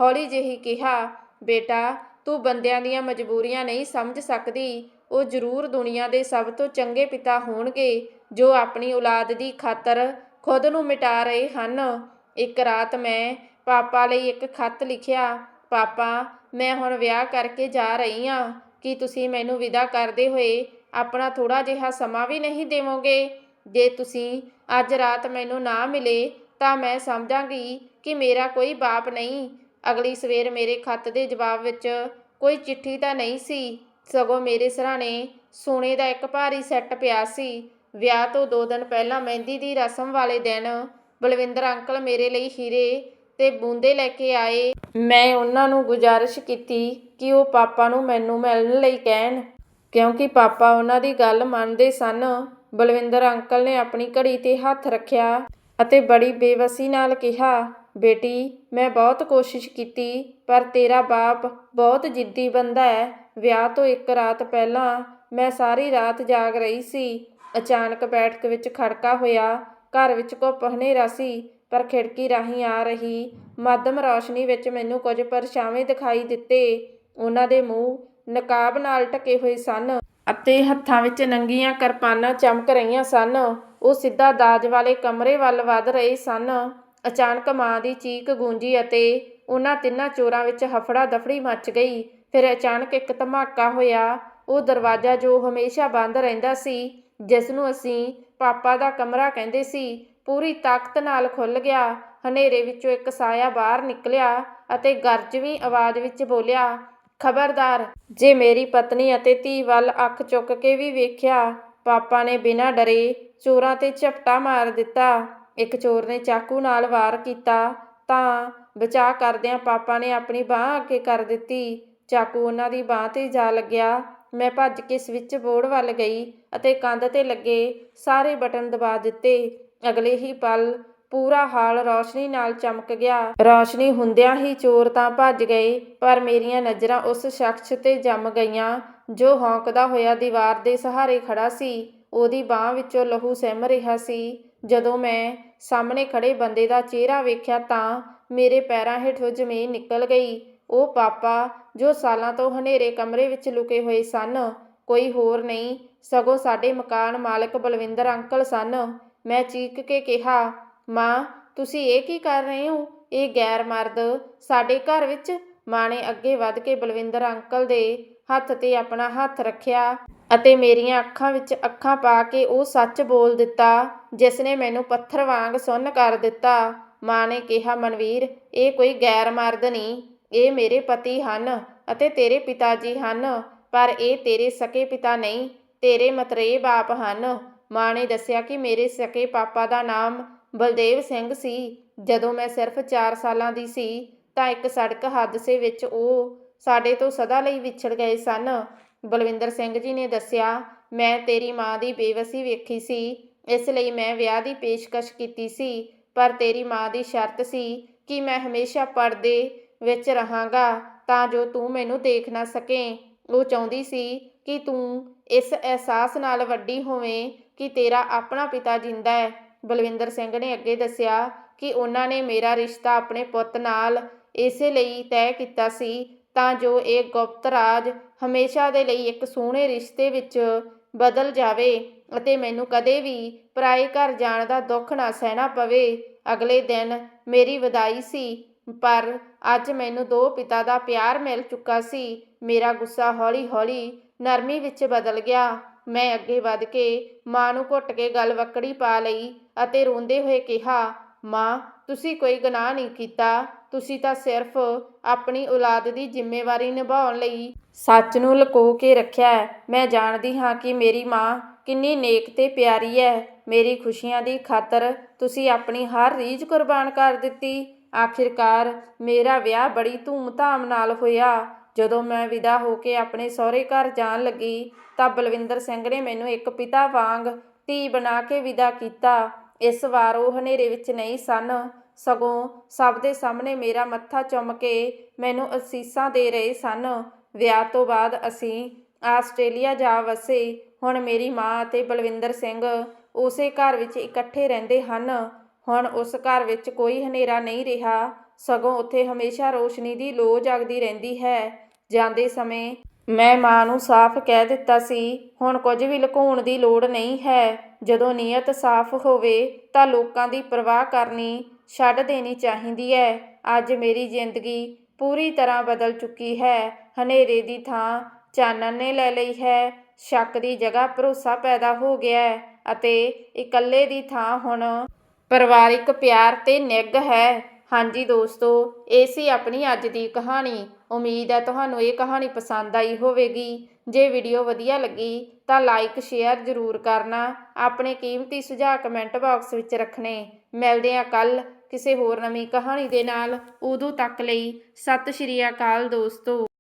ਹੌਲੀ ਜਿਹੀ ਕਿਹਾ, ਬੇਟਾ ਤੂੰ ਬੰਦਿਆਂ ਦੀਆਂ ਮਜਬੂਰੀਆਂ ਨਹੀਂ ਸਮਝ ਸਕਦੀ। ਉਹ ਜ਼ਰੂਰ ਦੁਨੀਆ ਦੇ ਸਭ ਤੋਂ ਚੰਗੇ ਪਿਤਾ ਹੋਣਗੇ, ਜੋ ਆਪਣੀ ਔਲਾਦ ਦੀ ਖਾਤਰ ਖੁਦ ਨੂੰ ਮਿਟਾ ਰਹੇ ਹਨ। ਇੱਕ ਰਾਤ ਮੈਂ ਪਾਪਾ ਲਈ ਇੱਕ ਖੱਤ ਲਿਖਿਆ, ਪਾਪਾ, ਮੈਂ ਹੁਣ ਵਿਆਹ ਕਰਕੇ ਜਾ ਰਹੀ ਹਾਂ ਕੀ ਤੁਸੀਂ ਮੈਨੂੰ ਵਿਦਾ ਕਰਦੇ ਹੋਏ ਆਪਣਾ ਥੋੜਾ ਜਿਹਾ ਸਮਾਂ ਵੀ ਨਹੀਂ ਦੇਵੋਗੇ? ਜੇ ਤੁਸੀਂ ਅੱਜ ਰਾਤ ਮੈਨੂੰ ਨਾ ਮਿਲੇ ਤਾਂ ਮੈਂ ਸਮਝਾਂਗੀ ਕਿ ਮੇਰਾ ਕੋਈ ਬਾਪ ਨਹੀਂ। ਅਗਲੀ ਸਵੇਰ ਮੇਰੇ ਖੱਤ ਦੇ ਜਵਾਬ ਵਿੱਚ ਕੋਈ ਚਿੱਠੀ ਤਾਂ ਨਹੀਂ ਸੀ। ਸਗੋਂ ਮੇਰੇ ਸਰਾਣੇ ਸੋਨੇ ਦਾ ਇੱਕ ਭਾਰੀ ਸੈੱਟ ਪਿਆ ਸੀ। ਵਿਆਹ ਤੋਂ 2 ਦਿਨ ਪਹਿਲਾਂ ਮਹਿੰਦੀ ਦੀ ਰਸਮ ਵਾਲੇ ਦਿਨ ਬਲਵਿੰਦਰ ਅੰਕਲ ਮੇਰੇ ਲਈ ਹੀਰੇ ਤੇ ਬੂੰਦੇ ਲੈ ਕੇ ਆਏ। ਮੈਂ ਉਹਨਾਂ ਨੂੰ ਗੁਜ਼ਾਰਿਸ਼ ਕੀਤੀ ਕਿ ਉਹ ਪਾਪਾ ਨੂੰ ਮੈਨੂੰ ਮਿਲਣ ਲਈ ਕਹਿਣ। ਕਿਉਂਕਿ ਪਾਪਾ ਉਹਨਾਂ ਦੀ ਗੱਲ ਮੰਨਦੇ ਸਨ, ਬਲਵਿੰਦਰ ਅੰਕਲ ਨੇ ਆਪਣੀ ਘੜੀ ਤੇ ਹੱਥ ਰੱਖਿਆ ਅਤੇ ਬੜੀ ਬੇਵਸੀ ਨਾਲ ਕਿਹਾ ਬੇਟੀ, ਮੈਂ ਬਹੁਤ ਕੋਸ਼ਿਸ਼ ਕੀਤੀ, ਪਰ ਤੇਰਾ ਬਾਪ ਬਹੁਤ ਜਿੱਦੀ ਬੰਦਾ ਹੈ ਵਿਆਹ ਤੋਂ ਇੱਕ ਰਾਤ ਪਹਿਲਾਂ ਮੈਂ ਸਾਰੀ ਰਾਤ ਜਾਗ ਰਹੀ ਸੀ। ਅਚਾਨਕ ਬੈਠਕ ਵਿੱਚ ਖੜਕਾ ਹੋਇਆ। ਘਰ ਵਿੱਚ ਘੁੱਪ ਹਨੇਰਾ ਸੀ, ਪਰ ਖਿੜਕੀ ਰਾਹੀਂ ਆ ਰਹੀ ਮੱਧਮ ਰੌਸ਼ਨੀ ਵਿੱਚ ਮੈਨੂੰ ਕੁਝ ਪਰਛਾਵੇਂ ਦਿਖਾਈ ਦਿੱਤੇ। ਉਹਨਾਂ ਦੇ ਮੂੰਹ ਨਕਾਬ ਨਾਲ ਢਕੇ ਹੋਏ ਸਨ ਅਤੇ ਹੱਥਾਂ ਵਿੱਚ ਨੰਗੀਆਂ ਕਿਰਪਾਨਾਂ ਚਮਕ ਰਹੀਆਂ ਸਨ। ਉਹ ਸਿੱਧਾ ਦਾਜ ਵਾਲੇ ਕਮਰੇ ਵੱਲ ਵੱਧ ਰਹੇ ਸਨ। ਅਚਾਨਕ ਮਾਂ ਦੀ ਚੀਕ ਗੂੰਜੀ ਅਤੇ ਉਹਨਾਂ ਤਿੰਨਾਂ ਚੋਰਾਂ ਵਿੱਚ ਹਫੜਾ ਦਫੜੀ ਮੱਚ ਗਈ। ਫਿਰ ਅਚਾਨਕ ਇੱਕ ਧਮਾਕਾ ਹੋਇਆ। ਉਹ ਦਰਵਾਜ਼ਾ ਜੋ ਹਮੇਸ਼ਾ ਬੰਦ ਰਹਿੰਦਾ ਸੀ ਜਿਸ ਨੂੰ ਅਸੀਂ ਪਾਪਾ ਦਾ ਕਮਰਾ ਕਹਿੰਦੇ ਸੀ, ਪੂਰੀ ਤਾਕਤ ਨਾਲ ਖੁੱਲ ਗਿਆ। ਹਨੇਰੇ ਵਿੱਚੋਂ ਇੱਕ ਸਾਇਆ ਬਾਹਰ ਨਿਕਲਿਆ ਅਤੇ ਗਰਜਵੀਂ ਆਵਾਜ਼ ਵਿੱਚ ਬੋਲਿਆ, ਖਬਰਦਾਰ, ਜੇ ਮੇਰੀ ਪਤਨੀ ਅਤੇ ਧੀ ਵੱਲ ਅੱਖ ਚੁੱਕ ਕੇ ਵੀ ਵੇਖਿਆ, ਪਾਪਾ ਨੇ ਬਿਨਾਂ ਡਰੇ ਚੋਰਾਂ ਤੇ ਝਪਟਾ ਮਾਰ ਦਿੱਤਾ। ਇੱਕ ਚੋਰ ਨੇ ਚਾਕੂ ਨਾਲ ਵਾਰ ਕੀਤਾ, ਤਾਂ ਬਚਾਅ ਕਰਦਿਆਂ ਪਾਪਾ ਨੇ ਆਪਣੀ ਬਾਹ ਅੱਗੇ ਕਰ ਦਿੱਤੀ। ਚਾਕੂ ਉਹਨਾਂ ਦੀ ਬਾਹ ਤੇ ਜਾ ਲੱਗਿਆ। ਮੈਂ ਭੱਜ ਕੇ ਸਵਿੱਚ ਬੋਰਡ ਵੱਲ ਗਈ ਅਤੇ ਕੰਧ ਤੇ ਲੱਗੇ ਸਾਰੇ ਬਟਨ ਦਬਾ ਦਿੱਤੇ। ਅਗਲੇ ਹੀ ਪਲ ਪੂਰਾ ਹਾਲ ਰੌਸ਼ਨੀ ਨਾਲ ਚਮਕ ਗਿਆ। ਰੌਸ਼ਨੀ ਹੁੰਦਿਆਂ ਹੀ ਚੋਰ ਤਾਂ ਭੱਜ ਗਏ, ਪਰ ਮੇਰੀਆਂ ਨਜ਼ਰਾਂ ਉਸ ਸ਼ਖਸ ਤੇ ਜੰਮ ਗਈਆਂ, ਜੋ ਹੌਂਕਦਾ ਹੋਇਆ ਦੀਵਾਰ ਦੇ ਸਹਾਰੇ ਖੜਾ ਸੀ। ਉਹਦੀ ਬਾਹ ਵਿੱਚੋਂ ਲਹੂ ਸਿਮ ਰਿਹਾ ਸੀ। ਜਦੋਂ ਮੈਂ ਸਾਹਮਣੇ ਖੜ੍ਹੇ ਬੰਦੇ ਦਾ ਚਿਹਰਾ ਵੇਖਿਆ ਤਾਂ ਮੇਰੇ ਪੈਰਾਂ ਹੇਠੋਂ ਜ਼ਮੀਨ ਨਿਕਲ ਗਈ। ਉਹ ਪਾਪਾ ਜੋ ਸਾਲਾਂ ਤੋਂ ਹਨੇਰੇ ਕਮਰੇ ਵਿੱਚ ਲੁਕੇ ਹੋਏ ਸਨ, ਕੋਈ ਹੋਰ ਨਹੀਂ, ਸਗੋਂ ਸਾਡੇ ਮਕਾਨ ਮਾਲਕ ਬਲਵਿੰਦਰ ਅੰਕਲ ਸਨ। ਮੈਂ ਚੀਕ ਕੇ ਕਿਹਾ, ਮਾਂ, ਤੁਸੀਂ ਇਹ ਕੀ ਕਰ ਰਹੇ ਹੋ? ਇਹ ਗੈਰ ਮਰਦ ਸਾਡੇ ਘਰ ਵਿੱਚ? ਮਾਂ ਨੇ ਅੱਗੇ ਵੱਧ ਕੇ ਬਲਵਿੰਦਰ ਅੰਕਲ ਦੇ ਹੱਥ ਤੇ ਆਪਣਾ ਹੱਥ ਰੱਖਿਆ। ਅਤੇ ਮੇਰੀਆਂ ਅੱਖਾਂ ਵਿੱਚ ਅੱਖਾਂ ਪਾ ਕੇ ਉਹ ਸੱਚ ਬੋਲ ਦਿੱਤਾ ਜਿਸ ਨੇ ਮੈਨੂੰ ਪੱਥਰ ਵਾਂਗ ਸੁੰਨ ਕਰ ਦਿੱਤਾ। ਮਾਂ ਨੇ ਕਿਹਾ, ਮਨਵੀਰ, ਇਹ ਕੋਈ ਗੈਰ ਮਰਦ ਨਹੀਂ ਇਹ ਮੇਰੇ ਪਤੀ ਹਨ ਅਤੇ ਤੇਰੇ ਪਿਤਾ ਜੀ ਹਨ, ਪਰ ਇਹ ਤੇਰੇ ਸਕੇ ਪਿਤਾ ਨਹੀਂ। ਤੇਰੇ ਮਤਰੇ ਬਾਪ ਹਨ। ਮਾਂ ਨੇ ਦੱਸਿਆ ਕਿ ਮੇਰੇ ਸਕੇ ਪਾਪਾ ਦਾ ਨਾਮ ਬਲਦੇਵ ਸਿੰਘ ਸੀ। ਜਦੋਂ ਮੈਂ ਸਿਰਫ 4 ਸਾਲਾਂ ਦੀ ਸੀ, ਤਾਂ ਇੱਕ ਸੜਕ ਹਾਦਸੇ ਵਿੱਚ ਉਹ ਸਾਡੇ ਤੋਂ ਸਦਾ ਲਈ ਵਿਛੜ ਗਏ ਸਨ। ਬਲਵਿੰਦਰ ਸਿੰਘ ਜੀ ਨੇ ਦੱਸਿਆ, ਮੈਂ ਤੇਰੀ ਮਾਂ ਦੀ ਬੇਵਸੀ ਵੇਖੀ ਸੀ, ਇਸ ਲਈ ਮੈਂ ਵਿਆਹ ਦੀ ਪੇਸ਼ਕਸ਼ ਕੀਤੀ ਸੀ, ਪਰ ਤੇਰੀ ਮਾਂ ਦੀ ਸ਼ਰਤ ਸੀ ਕਿ ਮੈਂ ਹਮੇਸ਼ਾ ਪਰਦੇ ਵਿੱਚ ਰਹਾਂਗਾ, ਤਾਂ ਜੋ ਤੂੰ ਮੈਨੂੰ ਦੇਖ ਨਾ ਸਕੇ। ਉਹ ਚਾਹੁੰਦੀ ਸੀ ਕਿ ਤੂੰ ਇਸ ਅਹਿਸਾਸ ਨਾਲ ਵੱਡੀ ਹੋਵੇਂ ਕਿ ਤੇਰਾ ਆਪਣਾ ਪਿਤਾ ਜਿੰਦਾ ਹੈ। ਬਲਵਿੰਦਰ ਸਿੰਘ ਨੇ ਅੱਗੇ ਦੱਸਿਆ ਕਿ ਉਹਨਾਂ ਨੇ ਮੇਰਾ ਰਿਸ਼ਤਾ ਆਪਣੇ ਪੁੱਤ ਨਾਲ ਇਸੇ ਲਈ ਤੈਅ ਕੀਤਾ ਸੀ ਤਾਂ ਜੋ ਇਹ ਗੁਪਤ ਰਾਜ ਹਮੇਸ਼ਾ ਦੇ ਲਈ ਇੱਕ ਸੋਹਣੇ ਰਿਸ਼ਤੇ ਵਿੱਚ ਬਦਲ ਜਾਵੇ ਅਤੇ ਮੈਨੂੰ ਕਦੇ ਵੀ ਪਰਾਏ ਘਰ ਜਾਣ ਦਾ ਦੁੱਖ ਨਾ ਸਹਿਣਾ ਪਵੇ। ਅਗਲੇ ਦਿਨ ਮੇਰੀ ਵਿਦਾਈ ਸੀ, ਪਰ ਅੱਜ ਮੈਨੂੰ ਦੋ ਪਿਤਾ ਦਾ ਪਿਆਰ ਮਿਲ ਚੁੱਕਾ ਸੀ। ਮੇਰਾ ਗੁੱਸਾ ਹੌਲੀ-ਹੌਲੀ ਨਰਮੀ ਵਿੱਚ ਬਦਲ ਗਿਆ। ਮੈਂ ਅੱਗੇ ਵੱਧ ਕੇ ਮਾਂ ਨੂੰ ਘੁੱਟ ਕੇ ਗਲ ਵਕੜੀ ਪਾ ਲਈ ਅਤੇ ਰੋਂਦੇ ਹੋਏ ਕਿਹਾ, ਮਾਂ, ਤੁਸੀਂ ਕੋਈ ਗੁਨਾਹ ਨਹੀਂ ਕੀਤਾ। ਤੁਸੀਂ ਤਾਂ ਸਿਰਫ ਆਪਣੀ ਔਲਾਦ ਦੀ ਜ਼ਿੰਮੇਵਾਰੀ ਨਿਭਾਉਣ ਲਈ ਸੱਚ ਨੂੰ ਲੁਕੋ ਕੇ ਰੱਖਿਆ ਮੈਂ ਜਾਣਦੀ ਹਾਂ ਕਿ ਮੇਰੀ ਮਾਂ ਕਿੰਨੀ ਨੇਕ ਤੇ ਪਿਆਰੀ ਹੈ। ਮੇਰੀ ਖੁਸ਼ੀਆਂ ਦੀ ਖਾਤਰ ਤੁਸੀਂ ਆਪਣੀ ਹਰ ਰੀਝ ਕੁਰਬਾਨ ਕਰ ਦਿੱਤੀ। ਆਖਿਰਕਾਰ ਮੇਰਾ ਵਿਆਹ ਬੜੀ ਧੂਮ-ਧਾਮ ਨਾਲ ਹੋਇਆ। ਜਦੋਂ ਮੈਂ ਵਿਦਾ ਹੋ ਕੇ ਆਪਣੇ ਸਹੁਰੇ ਘਰ ਜਾਣ ਲੱਗੀ ਤਾਂ ਬਲਵਿੰਦਰ ਸਿੰਘ ਨੇ ਮੈਨੂੰ ਇੱਕ ਪਿਤਾ ਵਾਂਗ ਧੀ ਬਣਾ ਕੇ ਵਿਦਾ ਕੀਤਾ। ਇਸ ਵਾਰ ਉਹ ਹਨੇਰੇ ਵਿੱਚ ਨਹੀਂ ਸਨ। ਸਗੋਂ ਸਭ ਦੇ ਸਾਹਮਣੇ ਮੇਰਾ ਮੱਥਾ ਚੁੰਮ ਕੇ ਮੈਨੂੰ ਅਸੀਸਾਂ ਦੇ ਰਹੇ ਸਨ। ਵਿਆਹ ਤੋਂ ਬਾਅਦ ਅਸੀਂ ਆਸਟ੍ਰੇਲੀਆ ਜਾ ਵਸੇ। ਹੁਣ ਮੇਰੀ ਮਾਂ ਅਤੇ ਬਲਵਿੰਦਰ ਸਿੰਘ ਉਸੇ ਘਰ ਵਿੱਚ ਇਕੱਠੇ ਰਹਿੰਦੇ ਹਨ। ਹੁਣ ਉਸ ਘਰ ਵਿੱਚ ਕੋਈ ਹਨੇਰਾ ਨਹੀਂ ਰਿਹਾ। ਸਗੋਂ ਉੱਥੇ ਹਮੇਸ਼ਾ ਰੋਸ਼ਨੀ ਦੀ ਲੋ ਜਗਦੀ ਰਹਿੰਦੀ ਹੈ। ਜਾਂਦੇ ਸਮੇਂ ਮੈਂ ਮਾਂ ਨੂੰ ਸਾਫ਼ ਕਹਿ ਦਿੱਤਾ ਸੀ, ਹੁਣ ਕੁਝ ਵੀ ਲੁਕਾਉਣ ਦੀ ਲੋੜ ਨਹੀਂ ਹੈ। ਜਦੋਂ ਨੀਅਤ ਸਾਫ਼ ਹੋਵੇ ਤਾਂ ਲੋਕਾਂ ਦੀ ਪਰਵਾਹ ਕਰਨੀ ਛੱਡ ਦੇਣੀ ਚਾਹੀਦੀ ਹੈ ਅੱਜ ਮੇਰੀ ਜ਼ਿੰਦਗੀ ਪੂਰੀ ਤਰ੍ਹਾਂ ਬਦਲ ਚੁੱਕੀ ਹੈ। ਹਨੇਰੇ ਦੀ ਥਾਂ ਚਾਨਣ ਨੇ ਲੈ ਲਈ ਹੈ। ਸ਼ੱਕ ਦੀ ਜਗ੍ਹਾ ਭਰੋਸਾ ਪੈਦਾ ਹੋ ਗਿਆ ਹੈ ਅਤੇ ਇਕੱਲੇ ਦੀ ਥਾਂ ਹੁਣ ਪਰਿਵਾਰਿਕ ਪਿਆਰ ਤੇ ਨਿੱਘ ਹੈ। ਹਾਂਜੀ ਦੋਸਤੋ, ਇਹ ਸੀ ਆਪਣੀ ਅੱਜ ਦੀ ਕਹਾਣੀ। ਉਮੀਦ ਹੈ ਤੁਹਾਨੂੰ ਇਹ ਕਹਾਣੀ ਪਸੰਦ ਆਈ ਹੋਵੇਗੀ। ਜੇ ਵੀਡੀਓ ਵਧੀਆ ਲੱਗੀ ਤਾਂ ਲਾਈਕ, ਸ਼ੇਅਰ ਜ਼ਰੂਰ ਕਰਨਾ। ਆਪਣੇ ਕੀਮਤੀ ਸੁਝਾਅ ਕਮੈਂਟ ਬਾਕਸ ਵਿੱਚ ਰੱਖਣੇ। ਮਿਲਦੇ ਹਾਂ ਕੱਲ ਕਿਸੇ ਹੋਰ ਨਵੀਂ ਕਹਾਣੀ ਦੇ ਨਾਲ ਉਦੋਂ ਤੱਕ ਲਈ ਸਤਿ ਸ਼੍ਰੀ ਅਕਾਲ ਦੋਸਤੋ।